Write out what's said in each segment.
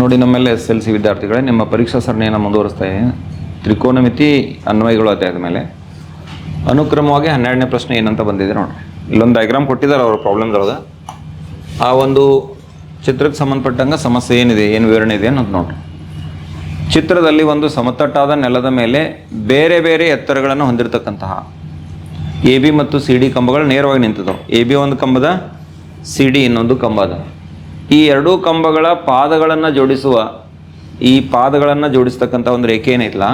ನೋಡಿ, ನಮ್ಮೆಲ್ಲ S L C ವಿದ್ಯಾರ್ಥಿಗಳೇ, ನಿಮ್ಮ ಪರೀಕ್ಷಾ ಸರಣಿಯನ್ನು ಮುಂದುವರಿಸ್ತಾ ತ್ರಿಕೋನಮಿತಿ ಅನ್ವಯಗಳು ಅದೇ ಮೇಲೆ. ಅನುಕ್ರಮವಾಗಿ ಹನ್ನೆರಡನೇ ಪ್ರಶ್ನೆ ಏನಂತ ಬಂದಿದೆ ನೋಡಿ ಇಲ್ಲೊಂದು ಡಯಾಗ್ರಾಮ್ ಕೊಟ್ಟಿದ್ದಾರೆ, ಅವ್ರ ಪ್ರಾಬ್ಲಮ್ದೊಳಗೆ ಆ ಒಂದು ಚಿತ್ರಕ್ಕೆ ಸಂಬಂಧಪಟ್ಟಂಗೆ ಸಮಸ್ಯೆ ಏನಿದೆ, ಏನು ವಿವರಣೆ ಇದೆ ಅನ್ನೋದು ನೋಡಿ ಚಿತ್ರದಲ್ಲಿ ಒಂದು ಸಮತಟ್ಟಾದ ನೆಲದ ಮೇಲೆ ಬೇರೆ ಬೇರೆ ಎತ್ತರಗಳನ್ನು ಹೊಂದಿರತಕ್ಕಂತಹ ಎ ಬಿ ಮತ್ತು ಸಿ ಡಿ ಕಂಬಗಳು ನೇರವಾಗಿ ನಿಂತಿದ್ದವು ಎ ಬಿ ಒಂದು ಕಂಬದ, ಸಿ ಡಿ ಇನ್ನೊಂದು ಕಂಬ ಅದ. ಈ ಎರಡೂ ಕಂಬಗಳ ಪಾದಗಳನ್ನು ಜೋಡಿಸುವ, ಈ ಪಾದಗಳನ್ನು ಜೋಡಿಸ್ತಕ್ಕಂಥ ಒಂದು ರೇಖೆ ಏನಿಲ್ಲ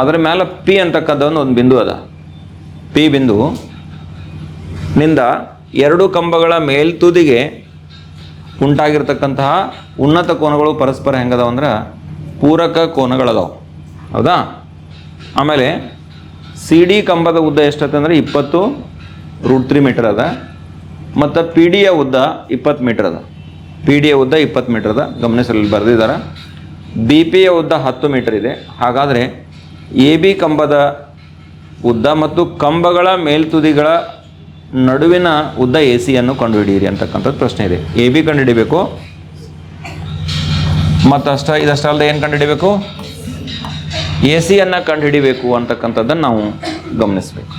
ಅದರ ಮೇಲೆ ಪಿ ಅಂತಕ್ಕಂಥ ಒಂದು ಒಂದು ಬಿಂದು ಅದ. ಪಿ ಬಿಂದು ನಿಂದ ಎರಡು ಕಂಬಗಳ ಮೇಲ್ತುದಿಗೆ ಉಂಟಾಗಿರ್ತಕ್ಕಂತಹ ಉನ್ನತ ಕೋನಗಳು ಪರಸ್ಪರ ಹೆಂಗದಾವ ಅಂದ್ರೆ ಪೂರಕ ಕೋನಗಳದಾವು. ಹೌದಾ? ಆಮೇಲೆ ಸಿ ಡಿ ಕಂಬದ ಉದ್ದ ಎಷ್ಟಂದ್ರೆ ಇಪ್ಪತ್ತು ರೂಟ್ ತ್ರೀ ಮೀಟರ್ ಅದ, ಮತ್ತು ಪಿ ಡಿಯ ಉದ್ದ ಇಪ್ಪತ್ತು ಮೀಟರ್ ಅದ. ಪಿ ಡಿಯ ಉದ್ದ ಇಪ್ಪತ್ತು ಮೀಟರ್ ಅದ ಗಮನಿಸಲು ಬರೆದಿದ್ದಾರೆ ಬಿ ಪಿಯ ಉದ್ದ ಹತ್ತು ಮೀಟರ್ ಇದೆ. ಹಾಗಾದರೆ ಎ ಬಿ ಕಂಬದ ಉದ್ದ ಮತ್ತು ಕಂಬಗಳ ಮೇಲ್ತುದಿಗಳ ನಡುವಿನ ಉದ್ದ ಎ ಸಿಯನ್ನು ಕಂಡುಹಿಡಿಯಿರಿ ಅಂತಕ್ಕಂಥದ್ದು ಪ್ರಶ್ನೆ ಇದೆ. ಎ ಬಿ ಕಂಡುಹಿಡಿಬೇಕು. ಮತ್ತು ಅಷ್ಟ ಇದಷ್ಟಲ್ಲದೆ ಏನು ಕಂಡುಹಿಡಿಬೇಕು? ಎ ಸಿಯನ್ನು ಕಂಡುಹಿಡಿಬೇಕು ಅಂತಕ್ಕಂಥದ್ದನ್ನು ನಾವು ಗಮನಿಸಬೇಕು.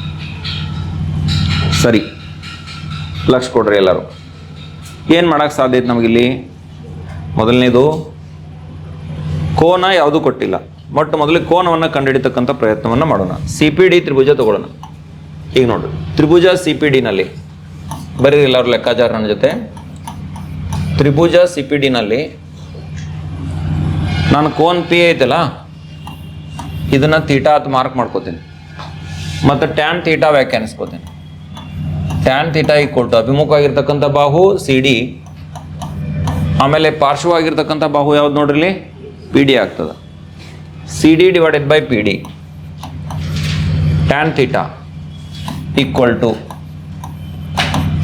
ಸರಿ. ಲಕ್ಷ ಕೊಡ್ರಿ ಎಲ್ಲರೂ. ಏನು ಮಾಡೋಕ್ಕೆ ಸಾಧ್ಯ ಐತೆ ನಮಗಿಲ್ಲಿ? ಮೊದಲನೇದು, ಕೋನ ಯಾವುದೂ ಕೊಟ್ಟಿಲ್ಲ. ಮೊಟ್ಟ ಮೊದಲು ಕೋನವನ್ನು ಕಂಡುಹಿಡಿತಕ್ಕಂಥ ಪ್ರಯತ್ನವನ್ನು ಮಾಡೋಣ. ಸಿ ಪಿ ಡಿ ತ್ರಿಭುಜ ತಗೊಳ್ಳೋಣ. ಈಗ ನೋಡ್ರಿ ತ್ರಿಭುಜ ಸಿ ಪಿ ಡಿನಲ್ಲಿ ಬರೀ ಎಲ್ಲರೂ ಲೆಕ್ಕಾಚಾರ ನನ್ನ ಜೊತೆ. ತ್ರಿಭುಜ ಸಿ ಪಿ ಡಿನಲ್ಲಿ ನಾನು ಕೋನ್ ಪಿ ಐತಲ್ಲ, ಇದನ್ನು ತೀಟಾ ಅಂತ ಮಾರ್ಕ್ ಮಾಡ್ಕೋತೀನಿ. ಮತ್ತು ಟ್ಯಾನ್ ತೀಟಾ ವ್ಯಾಖ್ಯಾನಿಸ್ಕೋತೀನಿ. ಟ್ಯಾನ್ ಥೀಟಾ ಈಕ್ವಲ್ ಟು ಅಭಿಮುಖವಾಗಿರ್ತಕ್ಕಂಥ ಬಾಹು ಸಿ ಡಿ ಆಮೇಲೆ ಪಾರ್ಶ್ವವಾಗಿರ್ತಕ್ಕಂಥ ಬಾಹು ಯಾವ್ದು ನೋಡ್ರಿ ಪಿ ಡಿ ಆಗ್ತದೆ. C D divided by P D tan theta equal to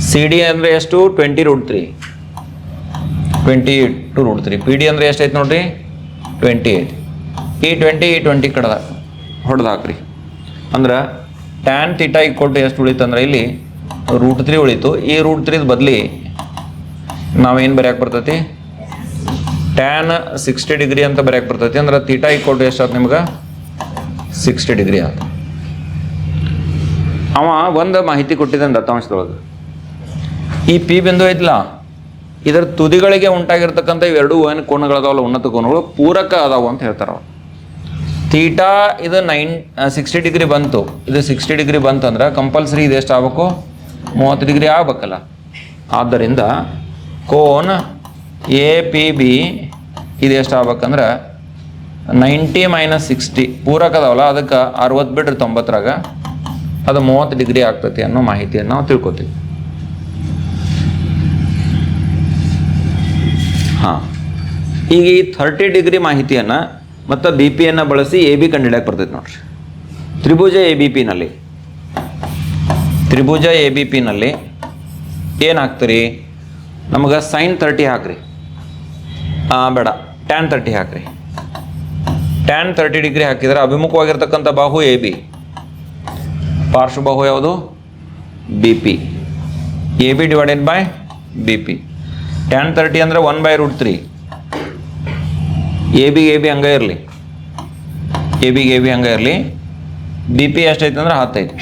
C D ಅಂದರೆ ಎಷ್ಟು? Twenty root three twenty two root three P D ಅಂದರೆ ಎಷ್ಟೈತೆ ನೋಡ್ರಿ? ಟ್ವೆಂಟಿ ಏಯ್ಟ್ ಈ ಟ್ವೆಂಟಿ ಈ ಟ್ವೆಂಟಿ ಕಡ್ದ ಹೊಡೆದು ಹಾಕ್ರಿ ಅಂದ್ರೆ ಟ್ಯಾನ್ ಥೀಟಾ ಈಕ್ವಲ್ ಟು ಎಷ್ಟು ಉಳಿತಂದ್ರೆ ಇಲ್ಲಿ? ರೂಟ್ ತ್ರೀ ಉಳಿತು. ಈ ರೂಟ್ ತ್ರೀದ ಬದಲಿ ನಾವೇನು ಬರೆಯಕ್ಕೆ ಬರ್ತೈತಿ? ಟ್ಯಾನ್ ಸಿಕ್ಸ್ಟಿ ಡಿಗ್ರಿ ಅಂತ ಬರೆಯಕ್ಕೆ ಬರ್ತೈತಿ. ಅಂದ್ರೆ ತೀಟಾ ಈ ಟು ಎಷ್ಟು ಆತು ನಿಮ್ಗೆ? ಸಿಕ್ಸ್ಟಿ ಡಿಗ್ರಿ ಆಯ್ತು ಅವ ಒಂದು ಮಾಹಿತಿ ಕೊಟ್ಟಿದ್ದಾನೆ ದತ್ತಾಂಶದೊಳಗೆ ಈ ಪಿ ಬಿಂದು ಐತಿಲ್ಲ ಇದರ ತುದಿಗಳಿಗೆ ಉಂಟಾಗಿರ್ತಕ್ಕಂಥ ಇವೆರಡು ಏನು ಕೋಣಗಳದಾವಲ್ಲ ಉನ್ನತ ಕೋಣಗಳು ಪೂರಕ ಅದಾವು ಅಂತ ಹೇಳ್ತಾರೆ ಅವ್ರು ತೀಟಾ ಇದು ನೈನ್ ಸಿಕ್ಸ್ಟಿ ಡಿಗ್ರಿ ಬಂತು. ಇದು ಸಿಕ್ಸ್ಟಿ ಡಿಗ್ರಿ ಬಂತಂದ್ರೆ ಕಂಪಲ್ಸರಿ ಇದು ಎಷ್ಟು ಆಗ್ಬೇಕು? ಮೂವತ್ತು ಡಿಗ್ರಿ ಆಗ್ಬೇಕಲ್ಲ. ಆದ್ದರಿಂದ ಕೋನ್ ಎ ಪಿ ಬಿ ಇದು ಎಷ್ಟು ಆಗ್ಬೇಕಂದ್ರೆ ನೈಂಟಿ ಮೈನಸ್ ಸಿಕ್ಸ್ಟಿ ಪೂರಕ ಅದಾವಲ್ಲ ಅದಕ್ಕೆ ಅರವತ್ತು ಬಿಡ್ರಿ ತೊಂಬತ್ತರಾಗ ಅದು ಮೂವತ್ತು ಡಿಗ್ರಿ ಆಗ್ತತಿ ಅನ್ನೋ ಮಾಹಿತಿಯನ್ನು ನಾವು ತಿಳ್ಕೊತೀವಿ. ಹಾಂ. ಈಗ ಈ ಥರ್ಟಿ ಡಿಗ್ರಿ ಮಾಹಿತಿಯನ್ನು ಮತ್ತು ಬಿ ಪಿಯನ್ನು ಬಳಸಿ ಎ ಬಿ ಕಂಡುಹಿಡಿಯಕ್ಕೆ ಬರ್ತೈತೆ ನೋಡ್ರಿ. ತ್ರಿಭುಜ ಎ ಬಿ ಪಿನಲ್ಲಿ ತ್ರಿಭುಜ ಎ ಬಿ ಪಿನಲ್ಲಿ ಏನು ಹಾಕ್ತೀರಿ ನಮಗೆ ಸೈನ್ ತರ್ಟಿ ಹಾಕ್ರಿ. ಬೇಡ ಟ್ಯಾನ್ ತರ್ಟಿ ಹಾಕ್ರಿ. ಟ್ಯಾನ್ ತರ್ಟಿ ಡಿಗ್ರಿ ಹಾಕಿದರೆ ಅಭಿಮುಖವಾಗಿರ್ತಕ್ಕಂಥ ಬಾಹು ಎ ಬಿ ಪಾರ್ಶ್ವಬಾಹು ಯಾವುದು? B P A B divided by B P tan thirty ಅಂದರೆ one by root three A B A B ಹಂಗೆ ಇರಲಿ. ಎ ಬಿ ಎ ಬಿ ಹಂಗೆ ಇರಲಿ. ಬಿ ಪಿ ಎಷ್ಟೈತೆ ಅಂದ್ರೆ ಹತ್ತೈತಿ.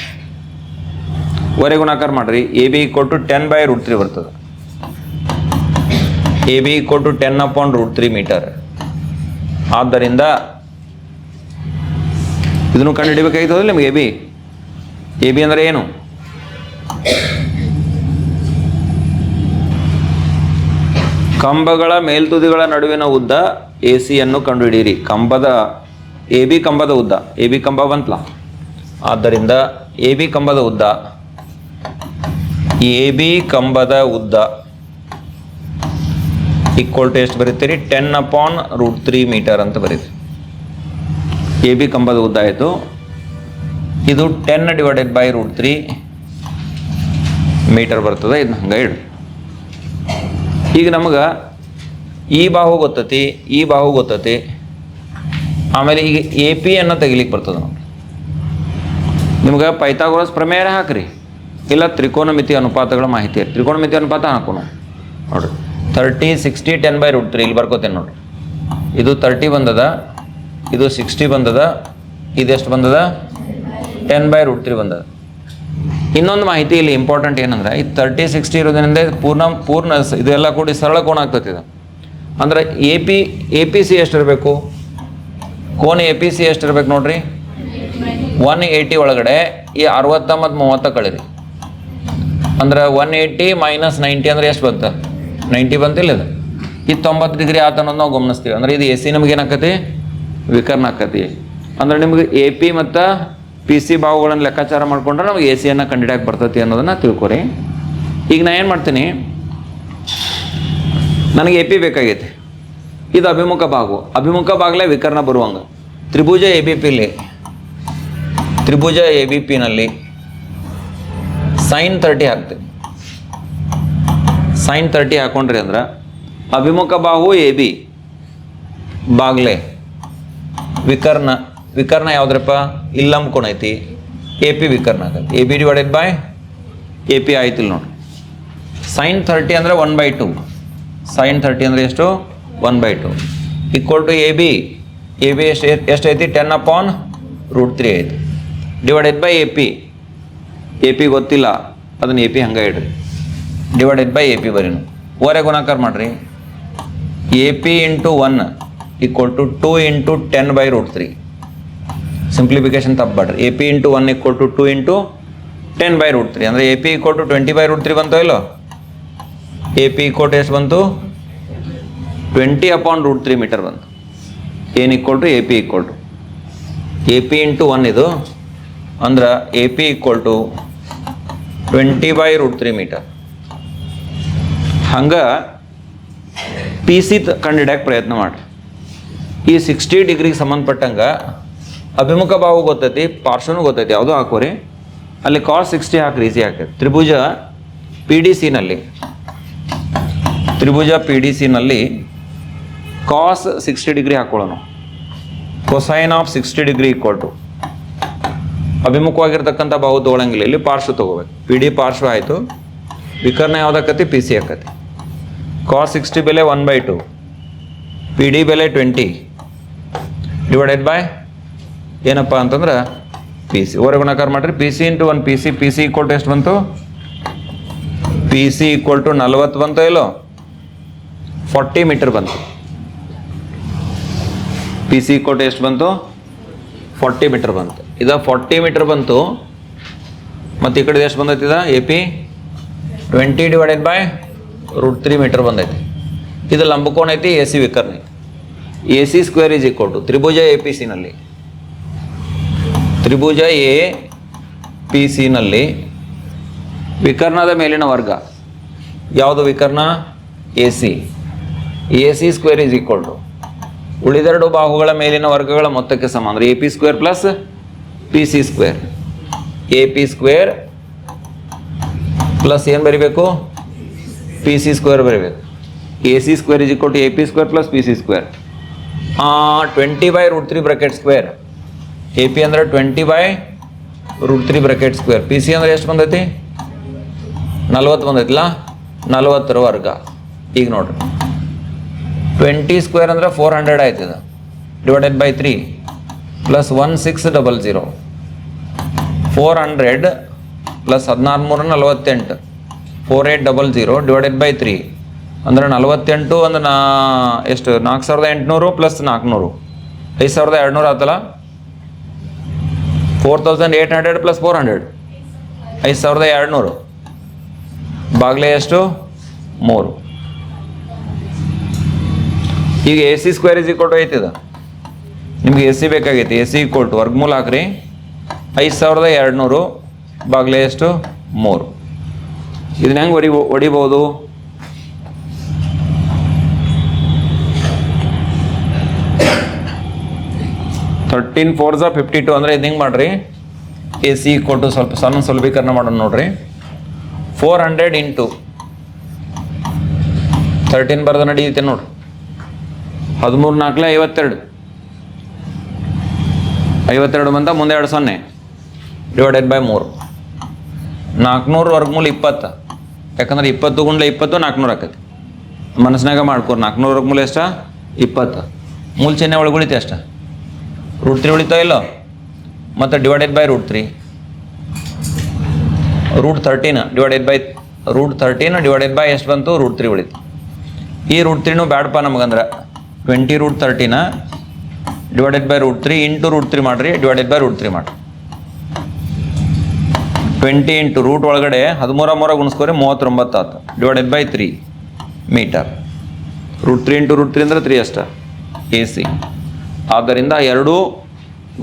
ವರೆ ಗುಣಾಕಾರ ಮಾಡಿರಿ. ಎ ಬಿ ಕೊಟ್ಟು ಟೆನ್ ಬೈ ರೂಟ್ ತ್ರೀ ಬರ್ತದೆ. ಎ ಬಿ ಕೊಟ್ಟು ten upon root three metre ಆದ್ದರಿಂದ ಇದನ್ನು ಕಂಡುಹಿಡಿಬೇಕಾಯ್ತದೆ ನಿಮಗೆ ಎ ಬಿ ಎ ಬಿ ಅಂದರೆ ಏನು? ಕಂಬಗಳ ಮೇಲ್ತುದಿಗಳ ನಡುವಿನ ಉದ್ದ ಎ ಸಿಯನ್ನು ಕಂಡುಹಿಡಿಯಿರಿ. ಕಂಬದ ಎ ಬಿ ಕಂಬದ ಉದ್ದ. ಎ ಬಿ ಕಂಬ ಬಂತಲ್ಲ ಆದ್ದರಿಂದ ಎ ಬಿ ಕಂಬದ ಉದ್ದ ಎ ಬಿ ಕಂಬದ ಉದ್ದ. ಈಕ್ವಲ್ ಟು ಎಷ್ಟು ಬರೀತೀರಿ? Ten upon root three metre ಅಂತ ಬರೀತೀರಿ. ಎ ಬಿ ಕಂಬದ ಉದ್ದ ಆಯಿತು. ಇದು ten divided by root three metre ಬರ್ತದೆ. ಇದು ಹಂಗೆ ಹೇಳಿ ಈಗ ನಮಗೆ ಈ ಬಾಹು ಗೊತ್ತತಿ, ಈ ಬಾಹು ಗೊತ್ತತಿ. ಆಮೇಲೆ ಈಗ ಎ ಪಿ ಅನ್ನು ತೆಗಿಲಿಕ್ಕೆ ಬರ್ತದೆ. ನಮಗೆ ನಿಮ್ಗೆ ಪೈಥಾಗೋರಸ್ ಪ್ರಮೇಯ ಹಾಕ್ರಿ. ಇಲ್ಲ ತ್ರಿಕೋನಮಿತಿ ಅನುಪಾತಗಳ ಮಾಹಿತಿ. ತ್ರಿಕೋನಮಿತಿ ಅನುಪಾತ ಹಾಕೋಣ. ನೋಡ್ರಿ. Thirty sixty ten by root three ಇಲ್ಲಿ ಬರ್ಕೋತೇನೆ ನೋಡ್ರಿ. ಇದು ತರ್ಟಿ ಬಂದದ, ಇದು ಸಿಕ್ಸ್ಟಿ ಬಂದದ ಇದೆಷ್ಟು ಬಂದದ? ಟೆನ್ ಬೈ ರೂಟ್ ತ್ರೀ ಬಂದದ. ಇನ್ನೊಂದು ಮಾಹಿತಿ ಇಲ್ಲಿ ಇಂಪಾರ್ಟೆಂಟ್ ಏನಂದ್ರೆ, ಈ ತರ್ಟಿ ಸಿಕ್ಸ್ಟಿ ಇರೋದ್ರಿಂದ ಪೂರ್ಣ ಪೂರ್ಣ ಇದೆಲ್ಲ ಕೂಡಿ ಸರಳ ಕೋಣ ಆಗ್ತೈತಿ ಇದು. ಅಂದ್ರೆ A P A P C ಎಷ್ಟಿರಬೇಕು? ಕೋನ್ ಎ ಪಿ ಸಿ ಎಷ್ಟಿರ್ಬೇಕು ನೋಡ್ರಿ? ಒನ್ ಏಯ್ಟಿ ಒಳಗಡೆ ಈ ಅರವತ್ತ ಮತ್ತು ಮೂವತ್ತ ಕಳೀರಿ. ಅಂದ್ರೆ ಒನ್ ಏಯ್ಟಿ ಮೈನಸ್ ನೈಂಟಿ ಅಂದ್ರೆ ಎಷ್ಟು ಬಂತ? ನೈಂಟಿ ಬಂತಿಲ್ಲ ಇದು. ಇದು ತೊಂಬತ್ತು ಡಿಗ್ರಿ ಆತ ಅನ್ನೋದು ನಾವು ಗಮನಿಸ್ತೀವಿ. ಅಂದ್ರೆ ಇದು ಎ ಸಿ ನಮ್ಗೆ ಏನಾಕತಿ? ವಿಕರ್ನ ಆಕತಿ. ಅಂದ್ರೆ ನಿಮ್ಗೆ ಎ ಪಿ ಮತ್ತು ಪಿ ಸಿ ಭಾವಗಳನ್ನು ಲೆಕ್ಕಾಚಾರ ಮಾಡ್ಕೊಂಡ್ರೆ ನಮ್ಗೆ ಎ ಸಿಯನ್ನು ಕಂಡಿಡಿಯಕ್ಕೆ ಬರ್ತೈತಿ ಅನ್ನೋದನ್ನ ತಿಳ್ಕೊರಿ. ಈಗ ನಾ ಏನು ಮಾಡ್ತೀನಿ? ನನಗೆ ಎ ಪಿ ಬೇಕಾಗೈತಿ. ಇದು ಅಭಿಮುಖ ಭಾಗವು. ಅಭಿಮುಖ ಭಾಗಲೇ ವಿಕರ್ಣ ಬರುವಂಗ. ತ್ರಿಭುಜ ಎ ಬಿ ಪಿಲಿ ತ್ರಿಭುಜ ಎ ಬಿ ಪಿನಲ್ಲಿ ಸೈನ್ ತರ್ಟಿ ಹಾಕ್ತೀನಿ ಸೈನ್ ತರ್ಟಿ ಹಾಕೊಂಡ್ರಿ ಅಂದ್ರೆ ಅಭಿಮುಖ ಬಾಹು ಎ ಬಿ. ಬಾಗ್ಲೆ. ವಿಕರ್ಣ. ವಿಕರ್ಣ ಯಾವುದ್ರಪ್ಪ? ಇಲ್ಲಂ ಕೋಣ ಐತಿ. ಎ ಪಿ ವಿಕರ್ಣ ಆಗತ್ತೆ. A B divided by A P ಆಯ್ತಿಲ್ಲ ನೋಡಿ ಸೈನ್ ತರ್ಟಿ ಅಂದರೆ one by two. Sine thirty ಅಂದರೆ ಎಷ್ಟು? One by two. Equal to A B. A B ಎಷ್ಟು ಎಷ್ಟು ಐತಿ? ಟೆನ್ ಆನ್ ರೂಟ್ ತ್ರೀ ಐತಿ. Divided by A P. A P ಗೊತ್ತಿಲ್ಲ ಅದನ್ನು ಎ ಪಿ ಹಂಗೆ ಇಡ್ರಿ ಡಿವೈಡೆಡ್ ಬೈ ಎ ಪಿ ಬರೀನು ಓರೆ ಗುಣಾಕಾರ ಮಾಡಿರಿ A P into one equal to two into ten by root three simplification ತಪ್ಪಬೇಡ್ರಿ A P into one equal to two into ten by root three ಅಂದರೆ A P equal to twenty by root three ಬಂತು ಇಲ್ಲೋ A P equal to ಎಷ್ಟು ಬಂತು twenty upon root three metre ಬಂತು ಏನು equal to A P equal to A P into one ಇದು ಅಂದ್ರೆ A P equal to twenty by root three metre ಹಂಗೆ P C ಕಂಡಿಡ್ಯಾಕೆ ಪ್ರಯತ್ನ ಮಾಡಿ ಈ ಸಿಕ್ಸ್ಟಿ ಡಿಗ್ರಿಗೆ ಸಂಬಂಧಪಟ್ಟಂಗೆ ಅಭಿಮುಖ ಭಾವ ಗೊತ್ತೈತಿ ಪಾರ್ಶ್ವನೂ ಗೊತ್ತೈತಿ, ಯಾವುದೋ ಹಾಕೋರಿ ಅಲ್ಲಿ ಕಾಸ್ ಸಿಕ್ಸ್ಟಿ ಹಾಕ್ರಿ ಈಸಿ ಹಾಕೈತಿ ತ್ರಿಭುಜ ಪಿ ಡಿ ಸಿನಲ್ಲಿ ತ್ರಿಭುಜ ಪಿ ಡಿ ಸಿನಲ್ಲಿ ಕಾಸ್ ಸಿಕ್ಸ್ಟಿ ಡಿಗ್ರಿ ಹಾಕೊಳ್ಳೋಣ cosine of sixty degree equal to ಅಭಿಮುಖವಾಗಿರ್ತಕ್ಕಂಥ ಬಾಹು ತೊಗೊಳಂಗಿಲ್ಲ ಇಲ್ಲಿ ಪಾರ್ಶ್ವ ತಗೋಬೇಕು. ಪಿ ಡಿ ಪಾರ್ಶ್ವ ಆಯಿತು. ವಿಕರ್ಣ ಯಾವ್ದಾಕತಿ? ಪಿ ಸಿ ಆಕತಿ. ಕಾಸ್ ಸಿಕ್ಸ್ಟಿ ಬೆಲೆ one by two P D ಬೆಲೆ ಟ್ವೆಂಟಿ ಡಿವೈಡೆಡ್ ಬೈ ಏನಪ್ಪ ಅಂತಂದ್ರೆ ಪಿ ಸಿ ಓರೆ ಗುಣಾಕಾರ ಮಾಡಿರಿ. P C into one P C P C equal to ಎಷ್ಟು ಬಂತು? ಪಿ ಸಿ ಈಕ್ವಲ್ ಟು ನಲ್ವತ್ತು ಬಂತು ಇಲ್ಲೋ ಫಾರ್ಟಿ ಮೀಟರ್ ಬಂತು. ಪಿ ಸಿ ಈಕ್ವಲ್ ಟು ಎಷ್ಟು ಬಂತು? ಫಾರ್ಟಿ ಮೀಟರ್ ಬಂತು. ಇದು ಫಾರ್ಟಿ ಮೀಟರ್ ಬಂತು. ಮತ್ತು ಈ ಕಡೆ ಎಷ್ಟು ಬಂದೈತಿ A P twenty divided by root three metre ಬಂದೈತಿ. ಇದು ಲಂಬಕೋಣ ಐತಿ? A C ವಿಕರ್ಣಿ A C square is equal to Tribhuja A P ಸಿನಲ್ಲಿ ತ್ರಿಭುಜ ಎ ಪಿ ಸಿನಲ್ಲಿ ವಿಕರ್ಣದ ಮೇಲಿನ ವರ್ಗ. ಯಾವುದು ವಿಕರ್ಣ? A C A C square is equal to ಉಳಿದೆರಡು ಬಾಹುಗಳ ಮೇಲಿನ ವರ್ಗಗಳ ಮೊತ್ತಕ್ಕೆ ಸಮ ಅಂದರೆ A P square plus P C square A P square plus ಏನು ಬರಿಬೇಕು? ಪಿ ಸಿ ಸ್ಕ್ವೇರ್ ಬರಿಬೇಕು. A C square is equal to A P square plus P C square twenty by root three bracket square A P ಅಂದ್ರೆ twenty by root three bracket square P C ಅಂದ್ರೆ ಎಷ್ಟು ಬಂದೈತಿ? ನಲ್ವತ್ತು ಬಂದೈತಿಲ್ಲ? ನಲ್ವತ್ತರ ವರ್ಗ. ಈಗ ನೋಡ್ರಿ. ಟ್ವೆಂಟಿ ಸ್ಕ್ವೇರ್ ಅಂದರೆ ಫೋರ್ ಹಂಡ್ರೆಡ್ ಆಯ್ತದ. Divided by three plus one six double zero four hundred plus ಹದಿನಾರು ಮೂರು ನಲವತ್ತೆಂಟು four eight double zero divided by three ಅಂದ್ರೆ ನಲವತ್ತೆಂಟು ಒಂದು ನಾ, ಎಷ್ಟು, ನಾಲ್ಕು ಸಾವಿರದ ಎಂಟುನೂರು ಪ್ಲಸ್ ನಾಲ್ಕುನೂರು. ಐದು ಸಾವಿರದ ಎರಡುನೂರು ಆತಲ್ಲ? Four thousand eight hundred plus four hundred ಐದು ಸಾವಿರದ ಎರಡುನೂರು. ಬಾಗ್ಲೆ ಎಷ್ಟು? ಮೂರು. ಈಗ A C square is equal to ಐತಿದ ನಿಮ್ಗೆ ಎ ಸಿ ಬೇಕಾಗೈತಿ. ಎ ಸಿ ಈಕ್ವಲ್ ಟು ವರ್ಗಮೂಲ ಹಾಕ್ರಿ. ಐದು ಸಾವಿರದ ಎರಡುನೂರು ಬಾಗ್ಲೆ ಎಷ್ಟು ಮೂರು. ಇದನ್ನ ಹೆಂಗೆ ಹೊಡಿ ಹೊಡಿಬೋದು? ತರ್ಟೀನ್ ಫೋರ್ ಝಾ ಫಿಫ್ಟಿ ಟು ಅಂದರೆ ಇದು ಹೆಂಗೆ ಮಾಡ್ರಿ? ಎ ಸಿ ಕೊಟ್ಟು ಸ್ವಲ್ಪ ಸಣ್ಣ ಸುಲಭೀಕರಣ ಮಾಡೋಣ ನೋಡ್ರಿ. ಫೋರ್ ಹಂಡ್ರೆಡ್ ಇಂಟು ತರ್ಟೀನ್ ಬರ್ದ ನಡೀತೆ ನೋಡ್ರಿ. ಹದಿಮೂರು ನಾಲ್ಕಲೆ ಐವತ್ತೆರಡು. ಐವತ್ತೆರಡು ಬಂತ ಮುಂದೆ ಎರಡು ಸೊನ್ನೆ. ಡಿವೈಡೆಡ್ ಬೈ ಮೂರು. ನಾಲ್ಕುನೂರು ವರ್ಗಮೂಲ ಇಪ್ಪತ್ತು. ಯಾಕಂದ್ರೆ ಇಪ್ಪತ್ತು ಗುಂಡ್ಲೆ ಇಪ್ಪತ್ತು ನಾಲ್ಕುನೂರು ಆಕೈತಿ. ಮನಸ್ಸಿನಾಗ ಮಾಡ್ಕೊರು ನಾಲ್ಕುನೂರು ಮೂಲ ಎಷ್ಟ? ಇಪ್ಪತ್ತು. ಮೂಲ ಚಿಹ್ನೆ ಒಳಗೆ ಉಳಿತೆ ಅಷ್ಟ. ರೂಟ್ ತ್ರೀ ಉಳಿತಾವ ಇಲ್ಲೋ? ಮತ್ತು divided by root three root thirteen divided by root thirteen divided by ಎಷ್ಟು ಬಂತು? ರೂಟ್ ತ್ರೀ ಉಳಿತು. ಈ ರೂಟ್ ತ್ರೀನೂ ಬ್ಯಾಡಪ್ಪ ನಮಗಂದ್ರೆ. Twenty root thirteen divided by root three into root three ಮಾಡಿರಿ ಡಿವೈಡೆಡ್ ಬೈ ರೂಟ್ ತ್ರೀ ಮಾಡಿರಿ. ಟ್ವೆಂಟಿ ಇಂಟು ರೂಟ್ ಒಳಗಡೆ ಹದಿಮೂರ ಮೂರ ಗುಣಿಸ್ಕೋರಿ ಮೂವತ್ತೊಂಬತ್ತು ಆತು. Divided by three metre root three into root three ಅಂದರೆ ತ್ರೀ ಅಷ್ಟ. ಎ ಸಿ ಆದ್ದರಿಂದ ಎರಡೂ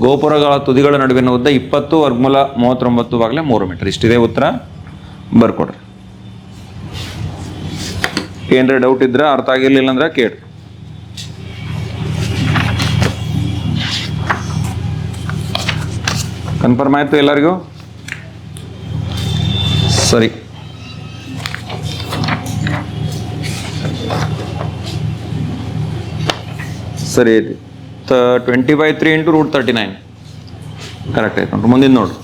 ಗೋಪುರಗಳ ತುದಿಗಳ ನಡುವಿನ ಉದ್ದ ಇಪ್ಪತ್ತು ವರ್ಗಮೂಲ ಮೂವತ್ತೊಂಬತ್ತು ಬಾಗಲೇ ಮೂರು ಮೀಟರ್ ಇಷ್ಟಿದೆ ಉತ್ತರ? ಬರ್ಕೊಡ್ರಿ. ಏನರ ಡೌಟ್ ಇದ್ರೆ ಅರ್ಥ ಆಗಿರಲಿಲ್ಲ ಅಂದ್ರೆ ಕೇಳಿ ಕನ್ಫರ್ಮ್ ಆಯಿತು ಎಲ್ಲರಿಗೂ? ಸರಿ. ಸರಿ ಐತಿ twenty by three into root thirty nine correct ಆಯ್ತು ನೋಡ್ರಿ ಮುಂದಿನ ನೋಡ್ರಿ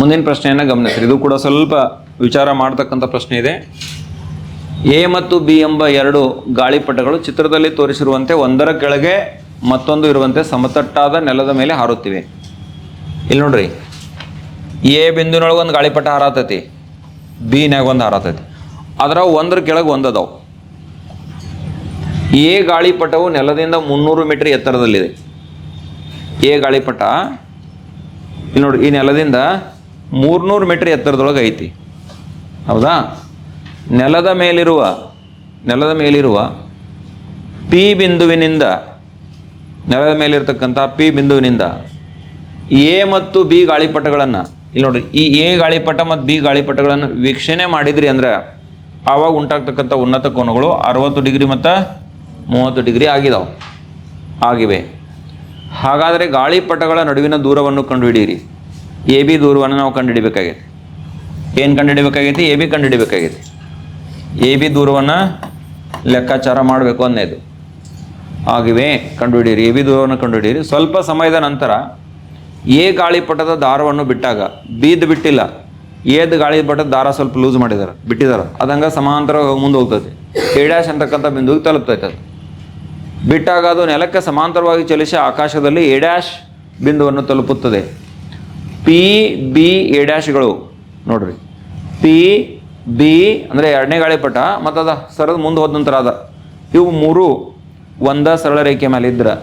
ಮುಂದಿನ ಪ್ರಶ್ನೆಯನ್ನು ಗಮನಿಸ್ರಿ ಇದು ಕೂಡ ಸ್ವಲ್ಪ ವಿಚಾರ ಮಾಡ್ತಕ್ಕಂಥ ಪ್ರಶ್ನೆ ಇದೆ. ಎ ಮತ್ತು ಬಿ ಎಂಬ ಎರಡು ಗಾಳಿಪಟಗಳು ಚಿತ್ರದಲ್ಲಿ ತೋರಿಸಿರುವಂತೆ ಒಂದರ ಕೆಳಗೆ ಮತ್ತೊಂದು ಇರುವಂತೆ ಸಮತಟ್ಟಾದ ನೆಲದ ಮೇಲೆ ಹಾರುತ್ತಿವೆ. ಇಲ್ಲಿ ನೋಡ್ರಿ. ಎ ಬಿಂದುನೊಳಗೆ ಒಂದು ಗಾಳಿಪಟ ಹಾರತೈತಿ ಬಿನ್ಯಾಗ ಒಂದು ಹಾರತೈತಿ. ಅದರ ಒಂದ್ರ ಕೆಳಗೆ ಒಂದು ಅದಾವು. ಎ ಗಾಳಿಪಟವು ನೆಲದಿಂದ ಮುನ್ನೂರು ಮೀಟರ್ ಎತ್ತರದಲ್ಲಿದೆ. ಎ ಗಾಳಿಪಟ, ಇಲ್ಲಿ ನೋಡಿ ಈ ನೆಲದಿಂದ ಮೂರ್ನೂರು ಮೀಟರ್ ಎತ್ತರದೊಳಗೆ ಐತಿ. ಹೌದಾ? ನೆಲದ ಮೇಲಿರುವ ನೆಲದ ಮೇಲಿರುವ ಪಿ ಬಿಂದುವಿನಿಂದ, ನೆಲದ ಮೇಲಿರ್ತಕ್ಕಂಥ ಪಿ ಬಿಂದುವಿನಿಂದ ಎ ಮತ್ತು ಬಿ ಗಾಳಿಪಟಗಳನ್ನು, ಇಲ್ಲಿ ನೋಡ್ರಿ, ಈ ಎ ಗಾಳಿಪಟ ಮತ್ತು ಬಿ ಗಾಳಿಪಟಗಳನ್ನು ವೀಕ್ಷಣೆ ಮಾಡಿದ್ರಿ ಅಂದ್ರೆ ಆವಾಗ ಉಂಟಾಗ್ತಕ್ಕಂಥ ಉನ್ನತ ಕೋನಗಳು ಅರವತ್ತು ಡಿಗ್ರಿ ಮತ್ತು ಮೂವತ್ತು ಡಿಗ್ರಿ ಆಗಿದಾವೆ, ಆಗಿವೆ. ಹಾಗಾದರೆ ಗಾಳಿಪಟಗಳ ನಡುವಿನ ದೂರವನ್ನು ಕಂಡುಹಿಡಿಯಿರಿ. ಎ ಬಿ ದೂರವನ್ನು ನಾವು ಕಂಡುಹಿಡಿಬೇಕಾಗೈತಿ. ಏನು ಕಂಡುಹಿಡಿಬೇಕಾಗೈತಿ? ಎ ಬಿ ಕಂಡುಹಿಡಿಬೇಕಾಗೈತಿ. ಎ ಬಿ ದೂರವನ್ನು ಲೆಕ್ಕಾಚಾರ ಮಾಡಬೇಕು ಅನ್ನೋದು. ಆಗಿವೆ, ಕಂಡುಹಿಡಿಯಿರಿ. ಎ ಬಿ ದೂರವನ್ನು ಕಂಡುಹಿಡಿಯಿರಿ. ಸ್ವಲ್ಪ ಸಮಯದ ನಂತರ ಎ ಗಾಳಿಪಟದ ದಾರವನ್ನು ಬಿಟ್ಟಾಗ, ಬೀದ್ ಬಿಟ್ಟಿಲ್ಲ. ಏದ್ ಗಾಳಿಪಟದ ದಾರ ಸ್ವಲ್ಪ ಲೂಸ್ ಮಾಡಿದಾರೆ ಬಿಟ್ಟಿದ್ದಾರೆ ಅದಂಗ ಸಮಾಂತರ ಮುಂದೆ ಹೋಗ್ತೈತಿ ಎ ಡ್ಯಾಶ್ ಅಂತಕ್ಕಂಥ ಬಿಂದುವಿಗೆ ತಲುಪ್ತೈತೆ ಬಿಟ್ಟಾಗ ಅದು ನೆಲಕ್ಕೆ ಸಮಾಂತರವಾಗಿ ಚಲಿಸಿ ಆಕಾಶದಲ್ಲಿ ಎ ಡ್ಯಾಶ್ ಬಿಂದುವನ್ನು ತಲುಪುತ್ತದೆ. ಪಿ, ಬಿ, ಎ ಡ್ಯಾಶ್ಗಳು. ನೋಡ್ರಿ. ಪಿ, ಬಿ ಅಂದರೆ ಎರಡನೇ ಗಾಳಿಪಟ ಮತ್ತು ಅದ ಸರದ ಮುಂದೆ ಹೋದ ನಂತರ ಅದ. ಇವು ಮೂರು ಒಂದ ಸರಳ ರೇಖೆ ಮೇಲೆ ಇದ್ರೆ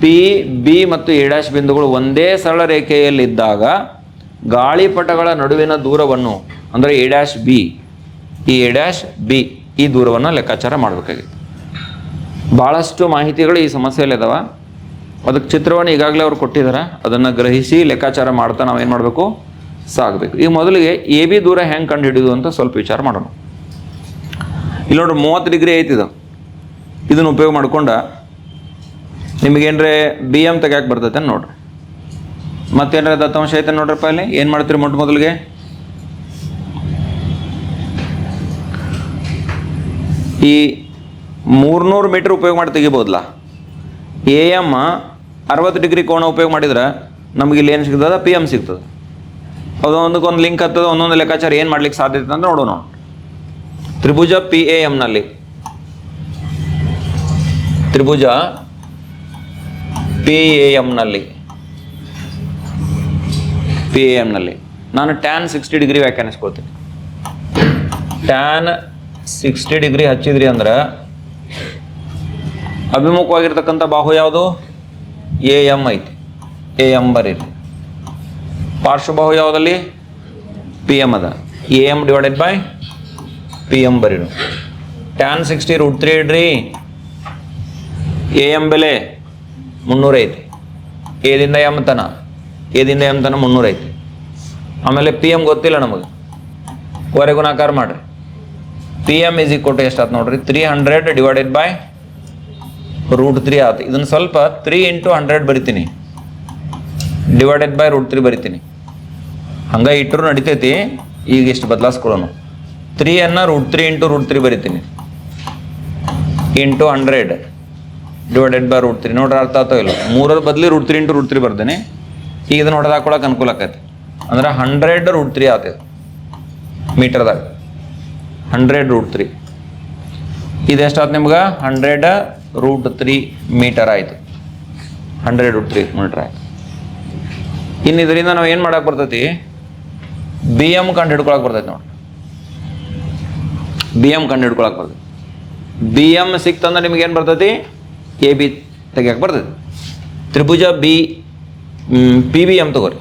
ಪಿ, ಬಿ ಮತ್ತು ಎ ಡ್ಯಾಶ್ ಬಿಂದುಗಳು ಒಂದೇ ಸರಳ ರೇಖೆಯಲ್ಲಿದ್ದಾಗ ಗಾಳಿಪಟಗಳ ನಡುವಿನ ದೂರವನ್ನು, ಅಂದರೆ ಎ ಡ್ಯಾಶ್ ಬಿ, ಈ ಎ ಡ್ಯಾಶ್ ಬಿ ಈ ದೂರವನ್ನು ಲೆಕ್ಕಾಚಾರ ಮಾಡಬೇಕಾಗಿತ್ತು. ಭಾಳಷ್ಟು ಮಾಹಿತಿಗಳು ಈ ಸಮಸ್ಯೆಯಲ್ಲಿ ಇದಾವೆ. ಅದಕ್ಕೆ ಚಿತ್ರವನ್ನು ಈಗಾಗಲೇ ಅವ್ರು ಕೊಟ್ಟಿದ್ದಾರೆ. ಅದನ್ನು ಗ್ರಹಿಸಿ ಲೆಕ್ಕಾಚಾರ ಮಾಡ್ತಾ ನಾವೇನು ಮಾಡಬೇಕು? ಸಾಗಬೇಕು. ಈಗ ಮೊದಲಿಗೆ ಎ ಬಿ ದೂರ ಹೆಂಗೆ ಕಂಡು ಹಿಡಿದು ಅಂತ ಸ್ವಲ್ಪ ವಿಚಾರ ಮಾಡೋಣ. ಇಲ್ಲಿ ನೋಡ್ರಿ ಮೂವತ್ತು ಡಿಗ್ರಿ ಐತಿದು ಇದನ್ನು ಉಪಯೋಗ ಮಾಡ್ಕೊಂಡ ನಿಮಗೇನ್ರೆ ಬಿ ಎಂ ತೆಗ್ಯಾಕೆ ಬರ್ತೈತೆ ನೋಡ್ರಿ. ಮತ್ತೇನ್ರ ದತ್ತಾಂಶ ಐತೆ ನೋಡ್ರಪ್ಪ ಇಲ್ಲಿ? ಏನು ಮಾಡ್ತೀರಿ ಮೊಟ್ಟ ಮೊದಲಿಗೆ? ಈ ಮೂರ್ನೂರು ಮೀಟ್ರ್ ಉಪಯೋಗ ಮಾಡಿ ತೆಗಿಬೋದಲ್ಲ ಎ ಎಂ ಅರವತ್ತು ಡಿಗ್ರಿ ಕೋಣ ಉಪಯೋಗ ಮಾಡಿದ್ರೆ ನಮ್ಗೆ ಇಲ್ಲಿ ಏನು ಸಿಗ್ತದ? ಪಿ ಎಂ ಸಿಗ್ತದೆ. ಅದು ಒಂದಕ್ಕೊಂದು ಲಿಂಕ್ ಹತ್ತದ, ಒಂದೊಂದು ಲೆಕ್ಕಾಚಾರ ಏನು ಮಾಡ್ಲಿಕ್ಕೆ ಸಾಧ್ಯತೆ ಅಂತ ನೋಡೋಣ. ತ್ರಿಭುಜ ಪಿ ಎ ಎಮ್ನಲ್ಲಿ ತ್ರಿಭುಜ ಪಿ ಎ ಎಮ್ನಲ್ಲಿ ಪಿ ಎ ಎಮ್ನಲ್ಲಿ ನಾನು ಟ್ಯಾನ್ ಸಿಕ್ಸ್ಟಿ ಡಿಗ್ರಿ ವ್ಯಾಖ್ಯಾನಿಸ್ಕೊಳ್ತೀನಿ. ಟ್ಯಾನ್ ಸಿಕ್ಸ್ಟಿ ಡಿಗ್ರಿ ಹಚ್ಚಿದ್ರಿ ಅಂದ್ರೆ ಅಭಿಮುಖವಾಗಿರ್ತಕ್ಕಂಥ ಬಾಹು ಯಾವುದು? ಎ ಎಂ ಐತಿ. ಎ ಎಂ ಬರೀರಿ. ಪಾರ್ಶ್ವಬಾಹು ಯಾವುದಲ್ಲಿ? ಪಿ ಎಂ ಅದ. A M divided by P M ಬರೀರು. Tan sixty root three ಇಡ್ರಿ ಎ ಎಂ ಬೆಲೆ? ಮುನ್ನೂರು ಐತಿ ಎದಿಂದ ಎಂ ತನ ಎದಿಂದ ಎಂ ತನ ಆಮೇಲೆ ಪಿ ಎಂ ಗೊತ್ತಿಲ್ಲ ನಮಗೆ. ವರೆಗುಣಾಕಾರ ಮಾಡಿರಿ. P M is equal to ಎಷ್ಟಾಯ್ತು ನೋಡ್ರಿ? Three hundred divided by root three ಆಯ್ತು ಇದನ್ನು ಸ್ವಲ್ಪ ತ್ರೀ ಇಂಟು ಹಂಡ್ರೆಡ್ ಬರಿತೀನಿ. ಡಿವೈಡೆಡ್ ಬೈ ರೂಟ್ ತ್ರೀ ಬರಿತೀನಿ. ಹಂಗೆ ಇಟ್ಟರು ನಡಿತೈತಿ. ಈಗ ಇಷ್ಟು ಬದಲಾಸ್ಕೊಳ್ಳೋಣ ತ್ರೀಯನ್ನು root three into root three ಬರಿತೀನಿ. Into hundred divided by root three ನೋಡ್ರಿ ಅರ್ಥ ಆಗ್ತಾ ಇಲ್ಲ? ಮೂರರ ಬದಲಿ root three into root three ಬರ್ತೀನಿ ಈಗ ಇದನ್ನು ಹೊಡೆದು ಹಾಕೊಳಕ್ಕೆ ಅನುಕೂಲ ಆಕೈತಿ. ಅಂದ್ರೆ ಹಂಡ್ರೆಡ್ ರೂಟ್ ತ್ರೀ ಆತ ಮೀಟರ್ದಾಗ. ಹಂಡ್ರೆಡ್ ರೂಟ್ ತ್ರೀ ಇದು ಎಷ್ಟಾಯ್ತು ನಿಮ್ಗೆ? ಹಂಡ್ರೆಡ್ ರೂಟ್ ತ್ರೀ ಮೀಟರ್ ಆಯಿತು. ಹಂಡ್ರೆಡ್ ರೂಟ್ ತ್ರೀ ಮೀಟರ್ ಆಯಿತು. ಇನ್ನು ಇದರಿಂದ ನಾವು ಏನು ಮಾಡಕ್ಕೆ ಬರ್ತೈತಿ? ಬಿ ಎಂ ಕಂಡು ಹಿಡ್ಕೊಳಕ್ಕೆ ಬರ್ತೈತಿ ನೋಡಿ. ಬಿ ಎಂ ಕಂಡು ಹಿಡ್ಕೊಳಕ್ಕೆ ಬರ್ತೈತಿ. ಬಿ ಎಂ ಸಿಕ್ತಂದ್ರೆ ನಿಮ್ಗೆ ಏನು ಬರ್ತೈತಿ? ಎ ಬಿ ತೆಗಿಯಕ್ಕೆ ಬರ್ತೈತಿ. ತ್ರಿಭುಜ ಬಿ ಪಿ ಬಿ ಎಂ ತಗೋರಿ.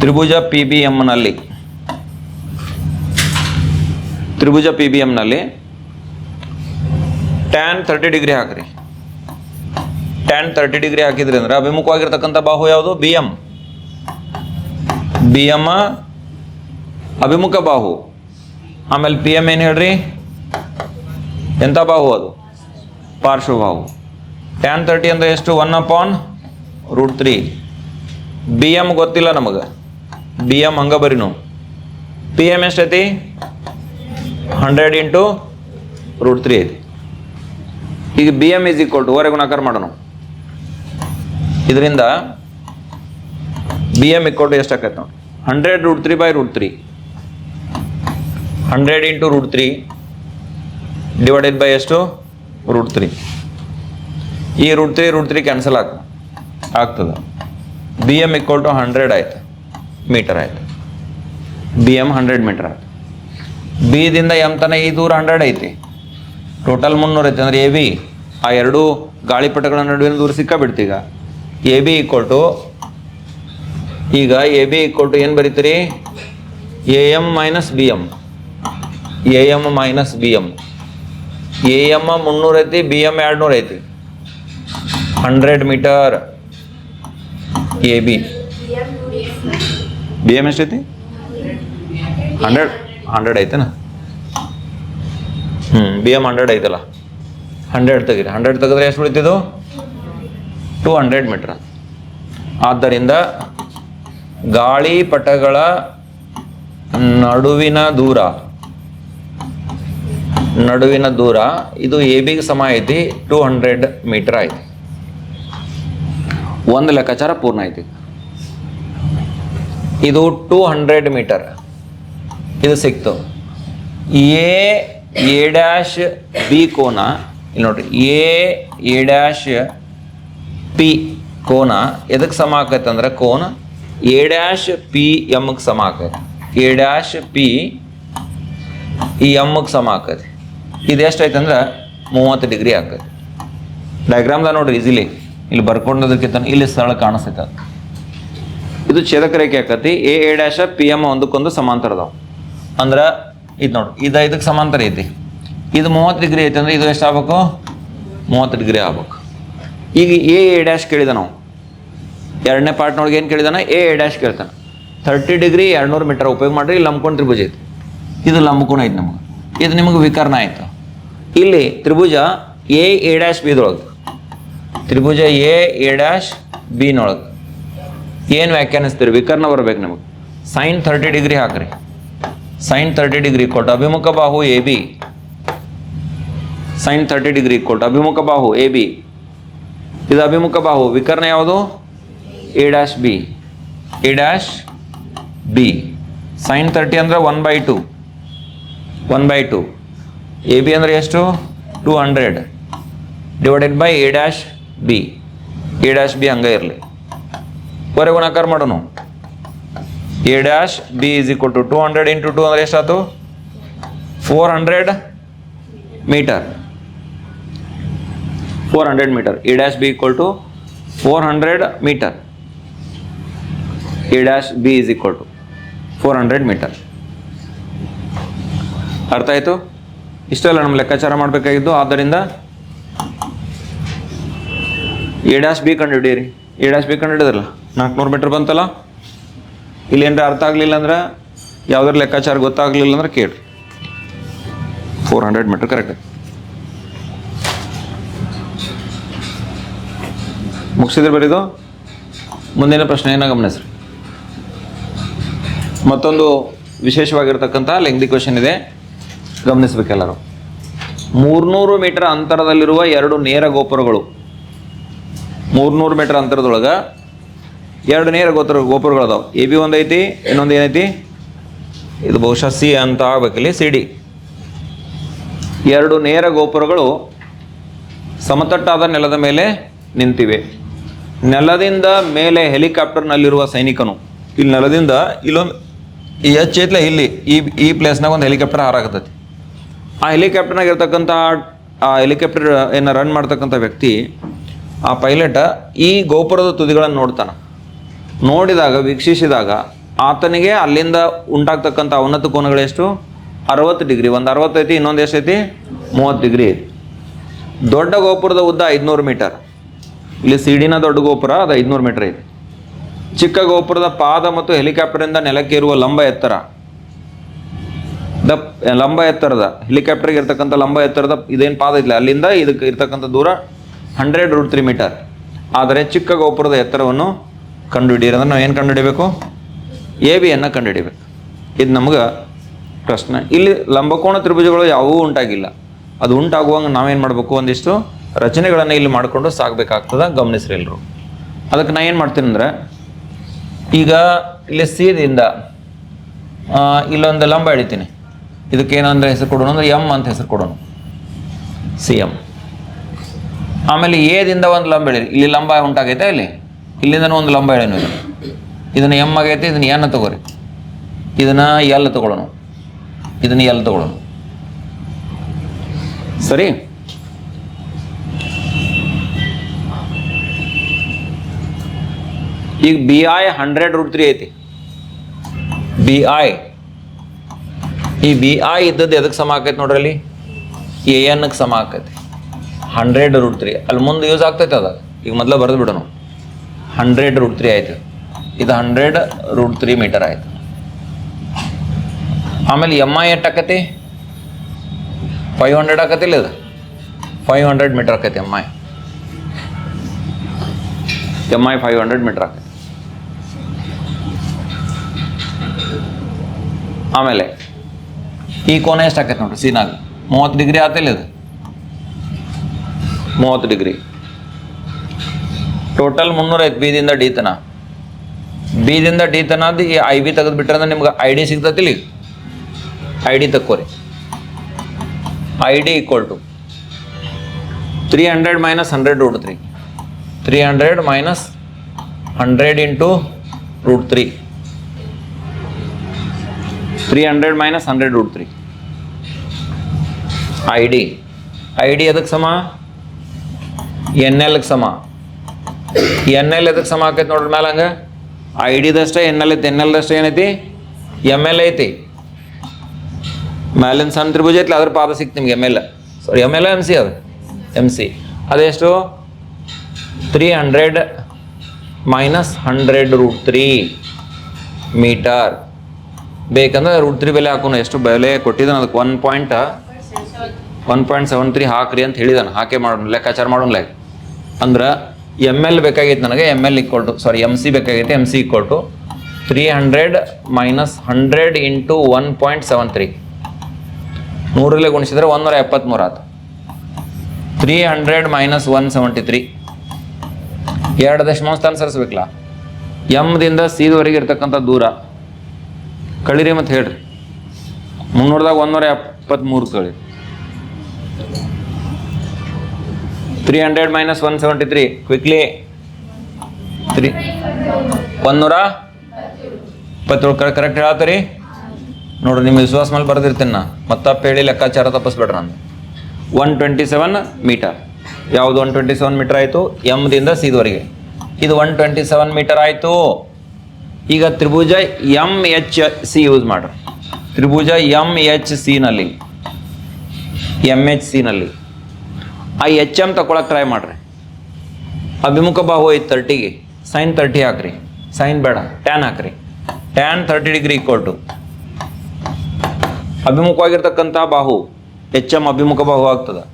ತ್ರಿಭುಜ ಪಿ ಬಿ ಎಮ್ನಲ್ಲಿ ತ್ರಿಭುಜ ಪಿ ಬಿ ಎಮ್ನಲ್ಲಿ ಟ್ಯಾನ್ ತರ್ಟಿ ಡಿಗ್ರಿ ಹಾಕ್ರಿ. ಟ್ಯಾನ್ ತರ್ಟಿ ಡಿಗ್ರಿ ಹಾಕಿದ್ರಿ ಅಂದ್ರೆ ಅಭಿಮುಖವಾಗಿರ್ತಕ್ಕಂಥ ಬಾಹು ಯಾವುದು? ಬಿ ಎಂ ಬಿ ಎಂ ಅಭಿಮುಖ ಬಾಹು. ಆಮೇಲೆ ಪಿ ಎಂ ಏನು ಹೇಳ್ರಿ? ಎಂಥ ಬಾಹು ಅದು? ಪಾರ್ಶ್ವಬಾಹು ಟ್ಯಾನ್ ತರ್ಟಿ ಅಂದರೆ ಎಷ್ಟು? One upon root three B M ಗೊತ್ತಿಲ್ಲ ನಮಗೆ. ಬಿ ಎಂ ಹಂಗ ಬರೀನು ಪಿ ಎಂ ಎಷ್ಟೈತಿ? ಹಂಡ್ರೆಡ್ ಇಂಟು ರೂಟ್ ತ್ರೀ ಐತಿ. ಈಗ B M is equal to ಓರೆ ಗುಣಾಕಾರ ಮಾಡೋಣ. ಇದರಿಂದ ಬಿ ಎಂ ಈಕ್ವಲ್ ಟು ಎಷ್ಟಾಕೈತೆ ನೋಡಿ? Hundred root three by root three hundred into root three divided by ಎಷ್ಟು? ರೂಟ್ ತ್ರೀ ಈ root three root three cancel ಆಗ, ಆಗ್ತದೆ. B M equal to hundred ಆಯ್ತು ಮೀಟರ್ ಆಯ್ತು. ಬಿ ಎಂ ಹಂಡ್ರೆಡ್ ಮೀಟರ್ ಆಯ್ತು. ಬಿದಿಂದ ಎಂ ತನ ಈ ದೂರ ಹಂಡ್ರೆಡ್ ಐತಿ. ಟೋಟಲ್ ಮುನ್ನೂರು ಐತಿ, ಅಂದ್ರೆ ಎ ಬಿ ಆ ಎರಡು ಗಾಳಿಪಟಗಳ ನಡುವಿನ ದೂರ ಸಿಕ್ಕ ಈಗ. ಎ ಬಿ ಈಕ್ವಲ್ ಟು ಈಗ ಎ ಬಿ ಈಕ್ವಲ್ ಟು ಏನು ಬರೀತೀರಿ? A M minus B M A M minus B A M ಮುನ್ನೂರು ಐತಿ ಬಿ ಎಂ ಎರಡು ನೂರು ಐತಿ. Hundred metre A B B M ಎಷ್ಟೈತಿ ಹಂಡ್ರೆಡ್ ಹಂಡ್ರೆಡ್ ಐತೆನಾ? ಹ್ಞೂ ಬಿ ಎಂ ಹಂಡ್ರೆಡ್ ಐತಲ್ಲ. ಹಂಡ್ರೆಡ್ ತೆಗೀರಿ. ಹಂಡ್ರೆಡ್ ತೆಗೆದ್ರೆ ಎಷ್ಟು ಉಳಿತಿದ್ದು ಟು ಹಂಡ್ರೆಡ್ ಮೀಟ್ರ್. ಆದ್ದರಿಂದ ಗಾಳಿಪಟಗಳ ನಡುವಿನ ದೂರ ನಡುವಿನ ದೂರ ಇದು ಎ ಬಿಗೆ ಸಮ ಐತಿ ಟೂ ಹಂಡ್ರೆಡ್ ಮೀಟರ್ ಐತಿ. ಒಂದು ಲೆಕ್ಕಾಚಾರ ಪೂರ್ಣ ಐತಿ. ಇದು ಟೂ ಹಂಡ್ರೆಡ್ ಮೀಟರ್ ಇದು ಸಿಕ್ತು. ಎ ಎ ಡ್ಯಾಶ್ ಬಿ ಕೋನ ಇಲ್ಲಿ ನೋಡ್ರಿ ಎ ಎ ಡ್ಯಾಶ್ ಪಿ ಕೋನ ಎದಕ್ಕೆ ಸಮ ಆಕೈತೆ ಅಂದ್ರೆ ಕೋನ ಎ ಡ್ಯಾಶ್ ಪಿ ಎಮ್ಗೆ ಸಮ ಆಕೈತೆ. ಎ ಡ್ಯಾಶ್ ಪಿ ಈ ಎಮ್ಗೆ ಸಮ ಆಕೈತಿ. ಇದು ಎಷ್ಟೈತೆ ಅಂದ್ರೆ ಮೂವತ್ತು ಡಿಗ್ರಿ ಆಗ್ತದೆ. ಡಯಾಗ್ರಾಮ್ದಾಗ ನೋಡ್ರಿ ಈಸಿಲಿ ಇಲ್ಲಿ ಬರ್ಕೊಂಡೋದಕ್ಕಿಂತ ಇಲ್ಲಿ ಸರಳ ಕಾಣಿಸ್ತೈತೆ ಇದು ಛೇದಕ ರೇಖೆ ಆಕತಿ. A A dash P M ಒಂದಕ್ಕೊಂದು ಸಮಾಂತರದವು ಅಂದ್ರೆ ಇದು ನೋಡಿ, ಇದು ಇದಕ್ಕೆ ಸಮಾಂತರ ಐತಿ. ಇದು ಮೂವತ್ತು ಡಿಗ್ರಿ ಐತೆ ಅಂದ್ರೆ ಇದು ಎಷ್ಟು ಆಗ್ಬೇಕು? ಮೂವತ್ತು ಡಿಗ್ರಿ ಆಗ್ಬೇಕು. ಈಗ ಎ ಎ ಡ್ಯಾಶ್ ಕೇಳಿದ ನಾವು. ಎರಡನೇ ಪಾರ್ಟ್ನೊಳಗೆ ಏನು ಕೇಳಿದಾನ? ಎ ಎ ಡ್ಯಾಶ್ ಕೇಳ್ತಾನೆ. ಥರ್ಟಿ ಡಿಗ್ರಿ ಎರಡುನೂರು ಮೀಟರ್ ಉಪಯೋಗ ಮಾಡಿರಿ ಲಂಬ್ಕೊಂಡು ತ್ರಿಭುಜ ಇದು ಲಂಬ್ಕೊಂಡು ಐತಿ ನಮಗೆ. ಇದು ನಿಮಗೆ ವಿಕರ್ಣ ಆಯಿತು. ಇಲ್ಲಿ ತ್ರಿಭುಜ ಎ ಎ ಡ್ಯಾಶ್ ಬಿದ್ರೊಳಗೆ ತ್ರಿಭುಜ ಎ ಎ ಡ್ಯಾಶ್ ಬಿನೊಳಗೆ ಏನು ವ್ಯಾಖ್ಯಾನಿಸ್ತೀರಿ? ವಿಕರ್ಣ ಬರ್ಬೇಕು ನಿಮಗೆ. ಸೈನ್ ಥರ್ಟಿ ಡಿಗ್ರಿ ಹಾಕ್ರಿ. ಸೈನ್ ತರ್ಟಿ ಡಿಗ್ರಿ ಕೊಟ್ಟು ಅಭಿಮುಖ ಬಾಹು A B. Sine thirty degree ಕೊಟ್ಟು ಅಭಿಮುಖ ಬಾಹು ಎ ಬಿ. ಇದು ಅಭಿಮುಖ ಬಾಹು. ವಿಕರ್ಣ ಯಾವುದು? A dash B. A dash B. Sine thirty ಅಂದರೆ one by two one by two A B ಅಂದರೆ ಎಷ್ಟು? Two hundred divided by A dash B A dash B ಹಂಗೆ ಇರಲಿ. ಹೊರಗೆ ಗುಣಾಕಾರ ಮಾಡೋಣ A dash B is equal to two hundred into two ಅಂದರೆ ಎಷ್ಟಾಯ್ತು four hundred metre four hundred metre A dash B equal to four hundred metre A dash B is equal to four hundred metre ಅರ್ಥ ಆಯಿತು? ಇಷ್ಟೆಲ್ಲ ನಮ್ಮ ಲೆಕ್ಕಾಚಾರ ಮಾಡಬೇಕಾಗಿದ್ದು, ಆದ್ದರಿಂದ A dash B ಕಂಡು ಹಿಡೀರಿ A dash B ಕಂಡು ಹಿಡಿದ್ರಲ್ಲ ನಾಲ್ಕುನೂರು ಮೀಟ್ರ್ ಬಂತಲ್ಲ? ಇಲ್ಲಿ ಏನಾರ ಅರ್ಥ ಆಗಲಿಲ್ಲ ಅಂದ್ರೆ ಯಾವ್ದಾರ ಲೆಕ್ಕಾಚಾರ ಗೊತ್ತಾಗಲಿಲ್ಲ ಅಂದ್ರೆ ಕೇಳಿರಿ. ಫೋರ್ ಹಂಡ್ರೆಡ್ ಮೀಟ್ರ್ ಕರೆಕ್ಟ್ ಮುಗಿಸಿದ್ರೆ ಬರೀದು ಮುಂದಿನ ಪ್ರಶ್ನೆ ಪ್ರಶ್ನೆಯನ್ನು ಗಮನಿಸ್ರಿ ಮತ್ತೊಂದು ವಿಶೇಷವಾಗಿರ್ತಕ್ಕಂಥ ಲೆಂಗ್ದಿ ಕ್ವಶನ್ ಇದೆ. ಗಮನಿಸ್ಬೇಕೆಲ್ಲರೂ. ಮೂರ್ನೂರು ಮೀಟರ್ ಅಂತರದಲ್ಲಿರುವ ಎರಡು ನೇರ ಗೋಪುರಗಳು. ಮೂರ್ನೂರು ಮೀಟರ್ ಅಂತರದೊಳಗೆ ಎರಡು ನೇರ ಗೋತ್ರ ಗೋಪುರಗಳು ಅದಾವೆ ಎ ಬಿ ಒಂದು ಐತಿ, ಇನ್ನೊಂದು ಏನೈತಿ? ಇದು ಬಹುಶಃ ಸಿ ಅಂತ ಆಗ್ಬೇಕಲ್ಲಿ, ಸಿ ಡಿ. ಎರಡು ನೇರ ಗೋಪುರಗಳು ಸಮತಟ್ಟಾದ ನೆಲದ ಮೇಲೆ ನಿಂತಿವೆ. ನೆಲದಿಂದ ಮೇಲೆ ಹೆಲಿಕಾಪ್ಟರ್ನಲ್ಲಿರುವ ಸೈನಿಕನು. ಇಲ್ಲಿ ನೆಲದಿಂದ ಇಲ್ಲೊಂದು ಎಚ್ ಐತ್ಲೆ ಇಲ್ಲಿ, ಈ ಈ ಪ್ಲೇಸ್ನಾಗ ಒಂದು ಹೆಲಿಕಾಪ್ಟರ್ ಹಾರಾಕತ್ತೈತಿ ಆ ಹೆಲಿಕಾಪ್ಟರ್ನಾಗಿರ್ತಕ್ಕಂಥ ಆ ಹೆಲಿಕಾಪ್ಟರ್ ಏನು ರನ್ ಮಾಡ್ತಕ್ಕಂಥ ವ್ಯಕ್ತಿ, ಆ ಪೈಲಟ್ ಈ ಗೋಪುರದ ತುದಿಗಳನ್ನು ನೋಡ್ತಾನೆ. ನೋಡಿದಾಗ, ವೀಕ್ಷಿಸಿದಾಗ ಆತನಿಗೆ ಅಲ್ಲಿಂದ ಉಂಟಾಗ್ತಕ್ಕಂಥ ಅವನತ ಕೋನಗಳೆಷ್ಟು ಅರವತ್ತು ಡಿಗ್ರಿ, ಒಂದು ಅರವತ್ತೈತಿ ಇನ್ನೊಂದು ಎಷ್ಟೈತಿ ಮೂವತ್ತು ಡಿಗ್ರಿ ಐತಿ. ದೊಡ್ಡ ಗೋಪುರದ ಉದ್ದ ಐದುನೂರು ಮೀಟರ್. ಇಲ್ಲಿ ಸಿಡಿನ ದೊಡ್ಡ ಗೋಪುರ, ಅದು ಐದುನೂರು ಮೀಟರ್ ಐತಿ. ಚಿಕ್ಕ ಗೋಪುರದ ಪಾದ ಮತ್ತು ಹೆಲಿಕಾಪ್ಟರಿಂದ ನೆಲಕ್ಕೆ ಇರುವ ಲಂಬ ಎತ್ತರ. ದ ಲಂಬ ಎತ್ತರದ ಹೆಲಿಕಾಪ್ಟರ್ಗೆ ಇರ್ತಕ್ಕಂಥ ಲಂಬ ಎತ್ತರದ ಇದೇನು ಪಾದ ಇಲ್ಲ ಅಲ್ಲಿಂದ ಇದಕ್ಕೆ ಇರ್ತಕ್ಕಂಥ ದೂರ ಹಂಡ್ರೆಡ್ ರೂಟ್ ತ್ರೀ ಮೀಟರ್ ಆದರೆ ಚಿಕ್ಕ ಗೋಪುರದ ಎತ್ತರವನ್ನು ಕಂಡುಹಿಡಿಯಿರಿ. ಅಂದ್ರೆ ನಾವು ಏನು ಕಂಡುಹಿಡಿಬೇಕು? ಎ ಬಿಯನ್ನು ಕಂಡುಹಿಡಿಬೇಕು. ಇದು ನಮ್ಗೆ ಪ್ರಶ್ನೆ. ಇಲ್ಲಿ ಲಂಬಕೋಣ ತ್ರಿಭುಜಗಳು ಯಾವುವೂ ಉಂಟಾಗಿಲ್ಲ. ಅದು ಉಂಟಾಗುವಂಗೆ ನಾವೇನು ಮಾಡಬೇಕು? ಒಂದಿಷ್ಟು ರಚನೆಗಳನ್ನು ಇಲ್ಲಿ ಮಾಡಿಕೊಂಡು ಸಾಗಬೇಕಾಗ್ತದೆ ಗಮನಿಸ್ರಿ ಎಲ್ಲರೂ ಅದಕ್ಕೆ ನಾ ಏನು ಮಾಡ್ತೀನಿ ಅಂದರೆ, ಈಗ ಇಲ್ಲಿ ಸೀದಿಂದ ಇಲ್ಲೊಂದು ಲಂಬ ಹಿಡಿತೀನಿ ಇದಕ್ಕೆ ಏನಂದ್ರೆ ಹೆಸರು ಕೊಡೋಣ ಅಂದ್ರೆ ಎಂ ಅಂತ ಹೆಸರು ಕೊಡೋಣ. ಸಿ ಎಂ ಆಮೇಲೆ ಎದಿಂದ ಒಂದು ಲಂಬ ಎಳೀರಿ ಇಲ್ಲಿ ಲಂಬ ಉಂಟಾಗೈತೆ ಇಲ್ಲಿ? ಇಲ್ಲಿಂದನೂ ಒಂದು ಲಂಬ ಎಳೆನು ಇದು. ಇದನ್ನು ಎಂ ಆಗೈತೆ, ಇದನ್ನು ಎನ್ ತಗೋರಿ. ಇದನ್ನ ಎಲ್ ತಗೊಳ್ಳೋಣ. ಇದನ್ನ ಎಲ್ ತಗೊಳ್ಳೋಣ. ಸರಿ? ಈಗ B I hundred root three ಐತಿ. ಬಿ ಐ ಈ ಬಿ ಐ ಇದ್ದದ್ದು ಎದಕ್ಕೆ ಸಮ ಆಕೈತೆ ನೋಡ್ರಿ ಅಲ್ಲಿ ಎ ಎನ್ಗೆ ಸಮ ಆಕೈತಿ. ಹಂಡ್ರೆಡ್ ರೂಟ್ ತ್ರೀ ಅಲ್ಲಿ ಮುಂದೆ ಯೂಸ್ ಆಗ್ತೈತೆ ಅದು. ಈಗ ಮೊದಲ ಬರೆದು ಬಿಡೋಣ ಹಂಡ್ರೆಡ್ ರೂಟ್ ತ್ರೀ ಆಯ್ತು. ಇದು ಹಂಡ್ರೆಡ್ ರೂಟ್ ತ್ರೀ ಮೀಟರ್ ಆಯ್ತು. ಆಮೇಲೆ ಎಂ ಐ ಎಷ್ಟು ಆಕತಿ? ಫೈವ್ ಹಂಡ್ರೆಡ್ ಆಕತಿಲ್ಲ ಇದು? ಫೈವ್ ಹಂಡ್ರೆಡ್ ಮೀಟರ್ ಆಕೈತಿ M I M I five hundred metre ಆಕೈತಿ. ಆಮೇಲೆ ಈ ಕೋನ ಎಷ್ಟು ಆಕೈತೆ ನೋಡ್ರಿ? ಸೀನಾಗ ಮೂವತ್ತು ಡಿಗ್ರಿ ಆತಿಲ್ಲ ಇದು? ಮೂವತ್ತು ಡಿಗ್ರಿ. ಟೋಟಲ್ ಮುನ್ನೂರೈತೆ ಬಿದಿಂದ ಡಿ ತನ. ಬಿದಿಂದ ಡಿ ತನ ಈ ಐ ಬಿ ತೆಗೆದು ಬಿಟ್ರೆ ನಿಮ್ಗೆ ಐ ಡಿ ಸಿಗ್ತತಿಲ್ಲ I D ತಕ್ಕೋರಿ. I D equal to three hundred minus hundred root three three hundred minus hundred into root three three hundred minus hundred root three I D I D ಎದಕ್ಕೆ ಸಮ? N ಎಲ್ಗೆ ಸಮ. N L ಎದಕ್ಕೆ ಸಮ ಆಕೈತೆ ನೋಡ್ರಿ ಮೇಲೆ ಹಂಗೆ? I ಡಿದಷ್ಟೇ ಎನ್ ಎಲ್ ಐತಿ. ಎನ್ ಎಲ್ದಷ್ಟೇ ಏನೈತಿ? ಎಂ ಎಲ್ ಐತಿ. ಮೇಲಿನ ಸಣ್ಣ ತ್ರಿಭುಜ ಐತಿ ಅದ್ರ ಪಾದ ಸಿಕ್ತು ನಿಮ್ಗೆ M L sorry M L M C ಅದು. ಎಂ ಸಿ ಅದೆಷ್ಟು? Three hundred minus hundred root three metre ಬೇಕಂದ್ರೆ ರೂಟ್ ತ್ರೀ ಬೆಲೆ ಹಾಕೋಣ. ಎಷ್ಟು ಬೆಲೆ ಕೊಟ್ಟಿದ್ದಾನೆ? ಅದಕ್ಕೆ one point one point seven three ಹಾಕ್ರಿ ಅಂತ ಹೇಳಿದಾನೆ. ಹಾಕೇ ಮಾಡೋಣ, ಲೆಕ್ಕಾಚಾರ ಮಾಡೋಣ ಅಂದ್ರೆ ಎಂ ಎಲ್ ಬೇಕಾಗಿತ್ತು ನನಗೆ M L equal to sorry M C ಬೇಕಾಗಿತ್ತು M C equal to three hundred minus hundred into one point seven three ನೂರಲ್ಲೇ ಗುಣಿಸಿದ್ರೆ ಒಂದೂರ ಎಪ್ಪತ್ತ್ಮೂರು ಆಯ್ತು three hundred minus one seventy three ಎರಡು ದಶಮಾಂಶ ಅನುಸರಿಸ್ಬೇಕಲ್ಲ ಸರಿಸ್ಬೇಕಲ್ಲ. ಎಮ್ದಿಂದ ಸಿದವರೆಗೆ ಇರ್ತಕ್ಕಂಥ ದೂರ. ಕಳೀರಿ ಮತ್ತು ಹೇಳ್ರಿ. ಮುನ್ನೂರದಾಗ ಒಂದೂರ ಎಪ್ಪತ್ತ್ಮೂರು ಕಳಿ. Three hundred minus one seventy three quickly three ಒಂದೂರ ಇಪ್ಪತ್ತೇಳು. ಕರೆಕ್ಟ್ ಹೇಳ್ತೀರಿ? ನೋಡ್ರಿ, ನಿಮ್ಮ ವಿಶ್ವಾಸ ಮೇಲೆ ಬರ್ದಿರ್ತೀನಿ ನಾ ಮತ್ತಪ್ಪ ಹೇಳಿ ಲೆಕ್ಕಾಚಾರ ತಪ್ಪಿಸ್ಬೇಡ್ರಿ ನಾನು. ಒನ್ ಟ್ವೆಂಟಿ ಸೆವೆನ್ ಮೀಟರ್ ಯಾವುದು ಒನ್ ಟ್ವೆಂಟಿ ಸೆವೆನ್ ಮೀಟರ್ ಆಯಿತು ಎಮ್ದಿಂದ ಸಿದವರೆಗೆ ಇದು ಒನ್ ಟ್ವೆಂಟಿ ಸೆವೆನ್ ಮೀಟರ್ ಆಯಿತು. ಈಗ ತ್ರಿಭುಜ ಎಂ ಎಚ್ ಸಿ ಯೂಸ್ ಮಾಡ್ರಿ. ತ್ರಿಭುಜ ಎಂ ಎಚ್ ಸಿನಲ್ಲಿ ಎಂ ಎಚ್ ಸಿನಲ್ಲಿ ಆ ಎಚ್ ಎಂ ತಗೊಳಕ್ಕೆ ಟ್ರೈ ಮಾಡ್ರಿ. ಅಭಿಮುಖ ಬಾಹು ಐತೆ ತರ್ಟಿಗೆ ಸೈನ್ ತರ್ಟಿ ಹಾಕ್ರಿ. ಸೈನ್ ಬೇಡ. ಟ್ಯಾನ್ ಹಾಕ್ರಿ. Tan thirty degree equal to ಅಭಿಮುಖವಾಗಿರ್ತಕ್ಕಂಥ ಬಾಹು ಎಚ್ ಎಂ ಅಭಿಮುಖ ಬಾಹು ಆಗ್ತದೆ.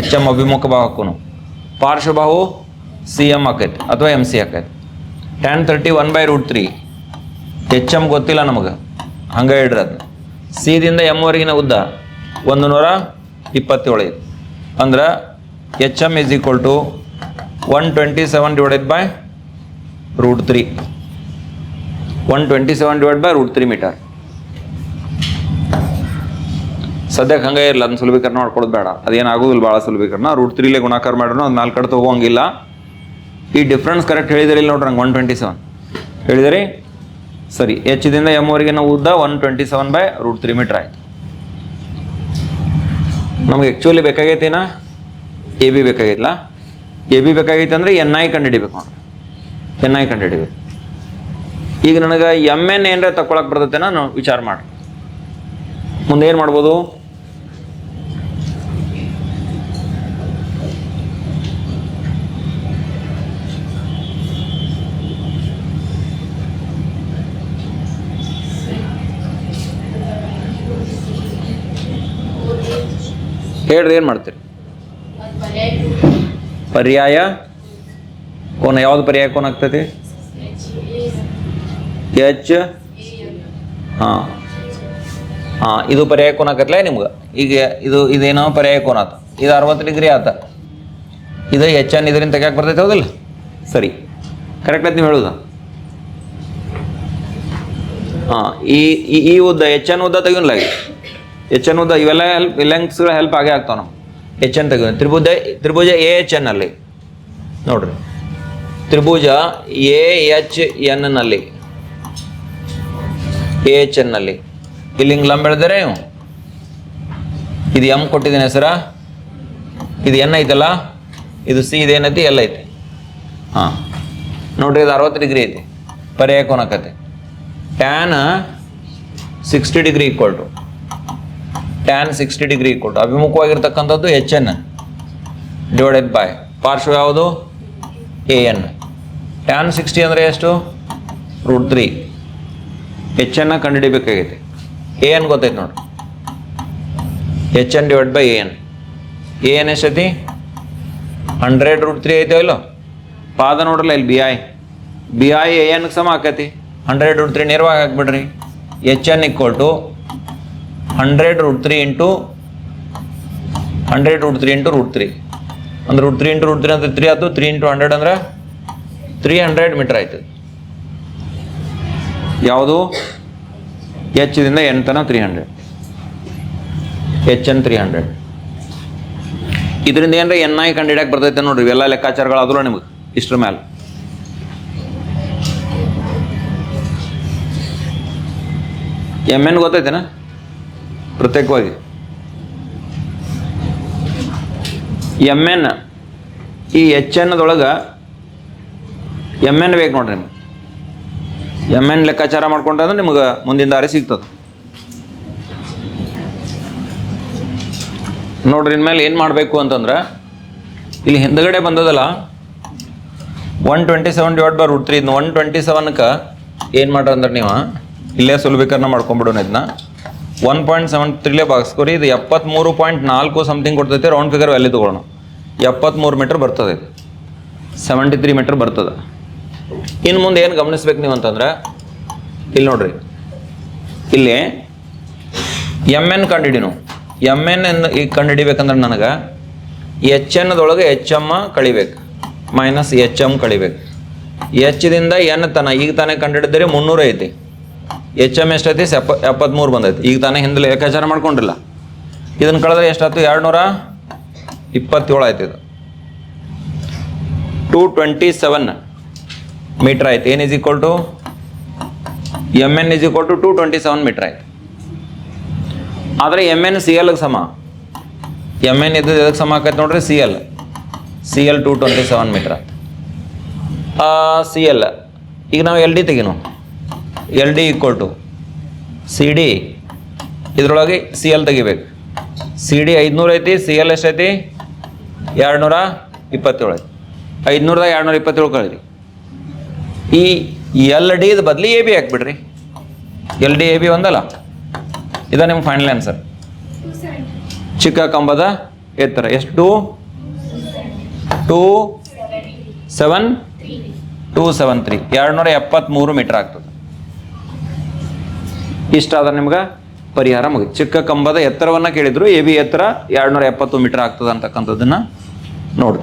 ಎಚ್ ಎಂ ಅಭಿಮುಖ ಬಾಹು ಹಾಕೋನು. ಪಾರ್ಶ್ವಬಾಹು ಸಿ ಎಂ ಆಕೈತಿ ಅಥವಾ ಎಂ ಸಿ ಆಕೈತಿ. Tan thirty one by root three H M ಗೊತ್ತಿಲ್ಲ ನಮಗೆ. ಹಂಗೆ ಇಡ್ರಿ ಅದನ್ನ ಸಿದಿಂದ ಎಮ್ವರೆಗಿನ ಉದ್ದ ಒಂದು ನೂರ ಇಪ್ಪತ್ತೇಳು. ಐತಿ ಅಂದ್ರೆ H M is equal to one twenty seven divided by root three one twenty seven divide by root three metre ಸದ್ಯಕ್ಕೆ ಹಂಗೆ ಇರಲ್ಲ ಅದನ್ನ ಸುಲಭೀಕರಣ ಮಾಡ್ಕೊಳ್ಳೋದು ಬೇಡ. ಅದೇನು ಆಗೋದಿಲ್ಲ ಭಾಳ ಸುಲಭೀಕರಣ. ರೂಟ್ ತ್ರೀಲೇ ಗುಣಾಕಾರ ಮಾಡೋಣ ಅದು ನಾಲ್ಕು ಕಡೆ ತೊಗೋಂಗಿಲ್ಲ. ಈ ಡಿಫ್ರೆನ್ಸ್ ಕರೆಕ್ಟ್ ಹೇಳಿದಿರಿ ಇಲ್ಲ ನೋಡ್ರಿ ನಂಗೆ ಒನ್ ಟ್ವೆಂಟಿ ಸೆವೆನ್ ಹೇಳಿದಿರಿ? ಸರಿ ಎಚ್ದಿಂದ ಎಂ ವರೆಗೆ ನಾವು ಉದ್ದ one twenty seven by root three metre ಆಯ್ತು. ನಮ್ಗೆ ಆ್ಯಕ್ಚುಲಿ ಬೇಕಾಗೈತೇನ? ಎ ಬಿ ಬೇಕಾಗೈತಲ್ಲ ಎ ಬಿ ಬೇಕಾಗೈತೆ ಅಂದರೆ ಎನ್ ಐ ಕಂಡುಹಿಡಿಬೇಕು ಹಿಡಿಬೇಕು ಎನ್ ಐ ಕಂಡುಹಿಡಿಬೇಕು. ಈಗ ನನಗೆ ಎಂ ಎನ್ ಏನರ ತಗೊಳಕ್ ಬರ್ತೈತೆ ನಾನು ವಿಚಾರ ಮಾಡಿ. ಮುಂದೆ ಏನು ಮಾಡ್ಬೋದು? ಹೇಳ್ರಿ ಏನು ಮಾಡ್ತೀರಿ? ಪರ್ಯಾಯ? ಕೋನ ಯಾವ್ದು ಪರ್ಯಾಯ ಕೋನ ಆಗ್ತೈತಿ ಎಚ್ ಹಾಂ. ಹಾಂ, ಇದು ಪರ್ಯಾಯ ಕೋನ ಆಕತ್ಲೆ ನಿಮ್ಗೆ? ಈಗ ಇದು, ಇದೇನೋ ಪರ್ಯಾಯ ಕೋನ ಆತ. ಇದು ಅರವತ್ತು ಡಿಗ್ರಿ ಆತ. ಇದು ಎಚ್ ಎನ್ ಇದರಿಂದ ತೆಗಿಯಕ್ಕೆ ಬರ್ತೈತೆ, ಹೌದಿಲ್ಲ? ಸರಿ. ಕರೆಕ್ಟ್ ಆಯ್ತು, ನೀವು ಹೇಳುದ? ಹಾಂ, ಈ, ಈ- ಉದ್ದ ಎಚ್ ಎನ್ ಉದ್ದ ತೆಗಿಯೋಲ್ಲ ಈಗ ಎಚ್ ಎನ್ ಉದ್ದ ಇವೆಲ್ಲ ಹೆಲ್ಪ್ ಲೆಂಗ್ಸ್ಗಳು ಹೆಲ್ಪ್ ಆಗೇ ಆಗ್ತಾವ ನಾವು ಎಚ್ ಎನ್ ತೆಗೆದು, ತ್ರಿಭುಜ ತ್ರಿಭುಜ ಎ ಎಚ್ ಎನ್ ಅಲ್ಲಿ. ನೋಡ್ರಿ. ತ್ರಿಭುಜ ಎ ಎಚ್ ಎನ್ನಲ್ಲಿ. ಎ ಎಚ್ ಎನ್ನಲ್ಲಿ. ಇಲ್ಲಿ ಹಿಂಗೆ ಲಂಬ ಬೆಳೆದರೆ ಇದು ಎಂ ಕೊಟ್ಟಿದ್ದೀನಿ ಹೆಸರ. ಇದು ಎನ್ ಐತಲ್ಲ? ಇದು ಸಿ ಇದೇನೈತಿ ಎಲ್ ಐತಿ ಹಾಂ. ನೋಡ್ರಿ, ಇದು ಅರವತ್ತು ಡಿಗ್ರಿ ಐತಿ. ಪರ್ಯಾಯ ಕೋನಕತೆ. Tan sixty degree equal tan sixty degree equal to ಅಭಿಮುಖವಾಗಿರ್ತಕ್ಕಂಥದ್ದು H N divided by ಪಾರ್ಶ್ವ ಯಾವುದು? ಎ ಎನ್ ಟ್ಯಾನ್ ಸಿಕ್ಸ್ಟಿ ಅಂದರೆ ಎಷ್ಟು? ರೂಟ್ ತ್ರೀ ಎಚ್ ಎನ್ನ ಕಂಡುಹಿಡಿಬೇಕಾಗೈತೆ. ಎ ಎನ್ ಗೊತ್ತೈತೆ ನೋಡಿ. H N divide by A N A N ಎಷ್ಟೈತಿ? ಹಂಡ್ರೆಡ್ ರೂಟ್ ತ್ರೀ ಐತೆ ಇಲ್ಲೋ? ಪಾದ ನೋಡಲ್ಲ ಇಲ್ಲಿ B I B I A ಎನ್ಗೆ ಸಮ ಆಕೈತಿ. ಹಂಡ್ರೆಡ್ ರೂಟ್ ತ್ರೀ ನೇರವಾಗಿ ಹಾಕ್ಬಿಡ್ರಿ. H N equal to hundred root three into hundred root three into root three. ಅಂದ್ರೆ root three into root three ಅಂದ್ರೆ ತ್ರೀ ಆಯ್ತು, ತ್ರೀ ಇಂಟು ಹಂಡ್ರೆಡ್ ಅಂದ್ರೆ three hundred metre ಆಯ್ತು. ಯಾವುದು? ಎಚ್ದಿಂದ ಎನ್ ತನ three hundred. H N three hundred. ಇದರಿಂದ ಏನಾರ ಎನ್ ಐ ಕಂಡಿಡಿಯಕ್ಕೆ ಬರ್ತೈತೆ ನೋಡ್ರಿ ಎಲ್ಲ ಲೆಕ್ಕಾಚಾರಗಳಾದ್ರು ನಿಮಗೆ ಇಷ್ಟ್ರ ಮೇಲೆ ಎಂ ಎನ್ ಗೊತ್ತೈತೆನಾ? ಪ್ರತ್ಯೇಕವಾಗಿ. ಎಂ ಎನ್ ಈ ಎಚ್ ಎನ್ದೊಳಗೆ ಎಂ ಎನ್ ಬೇಕು ನೋಡ್ರಿ ನಿಮ್ಗೆ. ಎಂ ಎನ್ ಲೆಕ್ಕಾಚಾರ ಮಾಡ್ಕೊಂಡ್ರೆ ನಿಮ್ಗೆ ಮುಂದಿನ ದಾರಿ ಸಿಗ್ತದೆ. ನೋಡ್ರಿ ಇನ್ಮೇಲೆ ಏನು ಮಾಡಬೇಕು ಅಂತಂದ್ರೆ, ಇಲ್ಲಿ ಹಿಂದಗಡೆ ಬಂದದಲ್ಲ one twenty seven divide by root ಇದನ್ನ ಒನ್ ಟ್ವೆಂಟಿ ಸೆವೆನ್ಕ ಏನು ಮಾಡ್ರಿ ಅಂದ್ರೆ ನೀವು? ಇಲ್ಲೇ ಸುಲಭೀಕರಣ ಮಾಡ್ಕೊಂಬಿಡೋಣ ಇದನ್ನ. ಒನ್ ಪಾಯಿಂಟ್ ಸೆವೆನ್ ತ್ರೀಲೇ ಬಾಗಿಸ್ಕೊರಿ ಇದು ಎಪ್ಪತ್ತ್ಮೂರು ಪಾಯಿಂಟ್ ನಾಲ್ಕು ಸಮಥಿಂಗ್ ಕೊಡ್ತೈತೆ. ರೌಂಡ್ ಫಿಗರ್ ವ್ಯಾಲ್ಯೂ ತೊಗೊಳ್ಳೋಣ. ಎಪ್ಪತ್ತ್ಮೂರು ಮೀಟ್ರ್ ಬರ್ತದೆ. ಇದು ಸೆವೆಂಟಿ ತ್ರೀ ಮೀಟ್ರ್ ಬರ್ತದೆ. ಇನ್ನು ಮುಂದೆ ಏನು ಗಮನಿಸ್ಬೇಕು ನೀವು ಅಂತಂದ್ರೆ, ಇಲ್ಲಿ ನೋಡ್ರಿ. ಇಲ್ಲಿ ಎಂ ಎನ್ ಕಂಡಿಡಿನು ಎಂ ಎನ್ ಎಂದು ಈಗ ಕಂಡುಹಿಡಿಬೇಕಂದ್ರೆ ನನಗೆ ಎಚ್ ಎನ್ದೊಳಗೆ ಎಚ್ ಎಂ ಕಳಿಬೇಕು. ಮೈನಸ್ ಎಚ್ ಎಂ ಕಳಿಬೇಕು. ಎಚ್ದಿಂದ ಎನ್ ತನ ಈಗ ತಾನೇ ಕಂಡುಹಿಡಿದರೆ ಮುನ್ನೂರು ಐತಿ ಎಚ್ ಎಂ ಎಷ್ಟೈತಿ? ಎಪ್ಪ ಎಪ್ಪತ್ತ್ಮೂರು ಬಂದೈತಿ. ಈಗ ತಾನೇ ಹಿಂದೆ ಲೆಕ್ಕಾಚಾರ ಮಾಡ್ಕೊಂಡಿಲ್ಲ. ಇದನ್ನು ಕಳೆದ್ರೆ ಎಷ್ಟಾಯ್ತು? ಎರಡು ನೂರ ಇಪ್ಪತ್ತೇಳು ಆಯ್ತು ಇದು. ಟೂ ಟ್ವೆಂಟಿ ಸೆವೆನ್ ಮೀಟ್ರ್ ಆಯ್ತು. ಏನು is equal to M N is equal to two twenty seven metre ಆಯ್ತು. ಆದರೆ ಎಂ ಎನ್ ಸಿ ಎಲ್ಗೆ ಸಮ. ಎಂ ಎನ್ ಇದ್ದು ಎದಕ್ಕೆ ಸಮ ಆಕೈತೆ ನೋಡ್ರಿ? C L C L two twenty seven metre C L ಈಗ ನಾವು L D ತೆಗಿನು. L D equal to C D ಇದರೊಳಗೆ ಸಿ ಎಲ್ ತೆಗಿಬೇಕು. ಸಿ ಡಿ ಐದುನೂರು ಐತಿ ಸಿ ಎಲ್ ಎಷ್ಟೈತಿ ಎರಡು ನೂರ ಇಪ್ಪತ್ತೇಳು ಐತಿ. ಐದುನೂರದಾಗ ಎರಡು ನೂರ ಇಪ್ಪತ್ತೇಳು ಕಳೀರಿ ಈ ಎಲ್ ಡಿ ಬದಲಿ ಎ ಬಿ ಹಾಕ್ಬಿಡ್ರಿ. ಎಲ್ ಡಿ ಎ ಬಿ ಒಂದಲ್ಲ? ಇದ ನಿಮ್ಮ ಫೈನಲ್ ಆನ್ಸರ್ ಚಿಕ್ಕ ಕಂಬದ ಎತ್ತರ. ಎಷ್ಟು? Two? Seven two seven three ಎರಡು ನೂರ ಎಪ್ಪತ್ತ್ಮೂರು ಮೀಟ್ರ್ ಆಗ್ತದೆ. ಇಷ್ಟ ಆದ್ರೆ ನಿಮ್ಗೆ ಪರಿಹಾರ ಮುಗಿ. ಚಿಕ್ಕ ಕಂಬದ ಎತ್ತರವನ್ನು ಕೇಳಿದ್ರು ಎ ಬಿ ಎತ್ತರ ಎರಡು ನೂರ ಎಪ್ಪತ್ತು ಮೀಟರ್ ಆಗ್ತದೆ ಅಂತಕ್ಕಂಥದ್ದನ್ನು ನೋಡ್ತೀವಿ.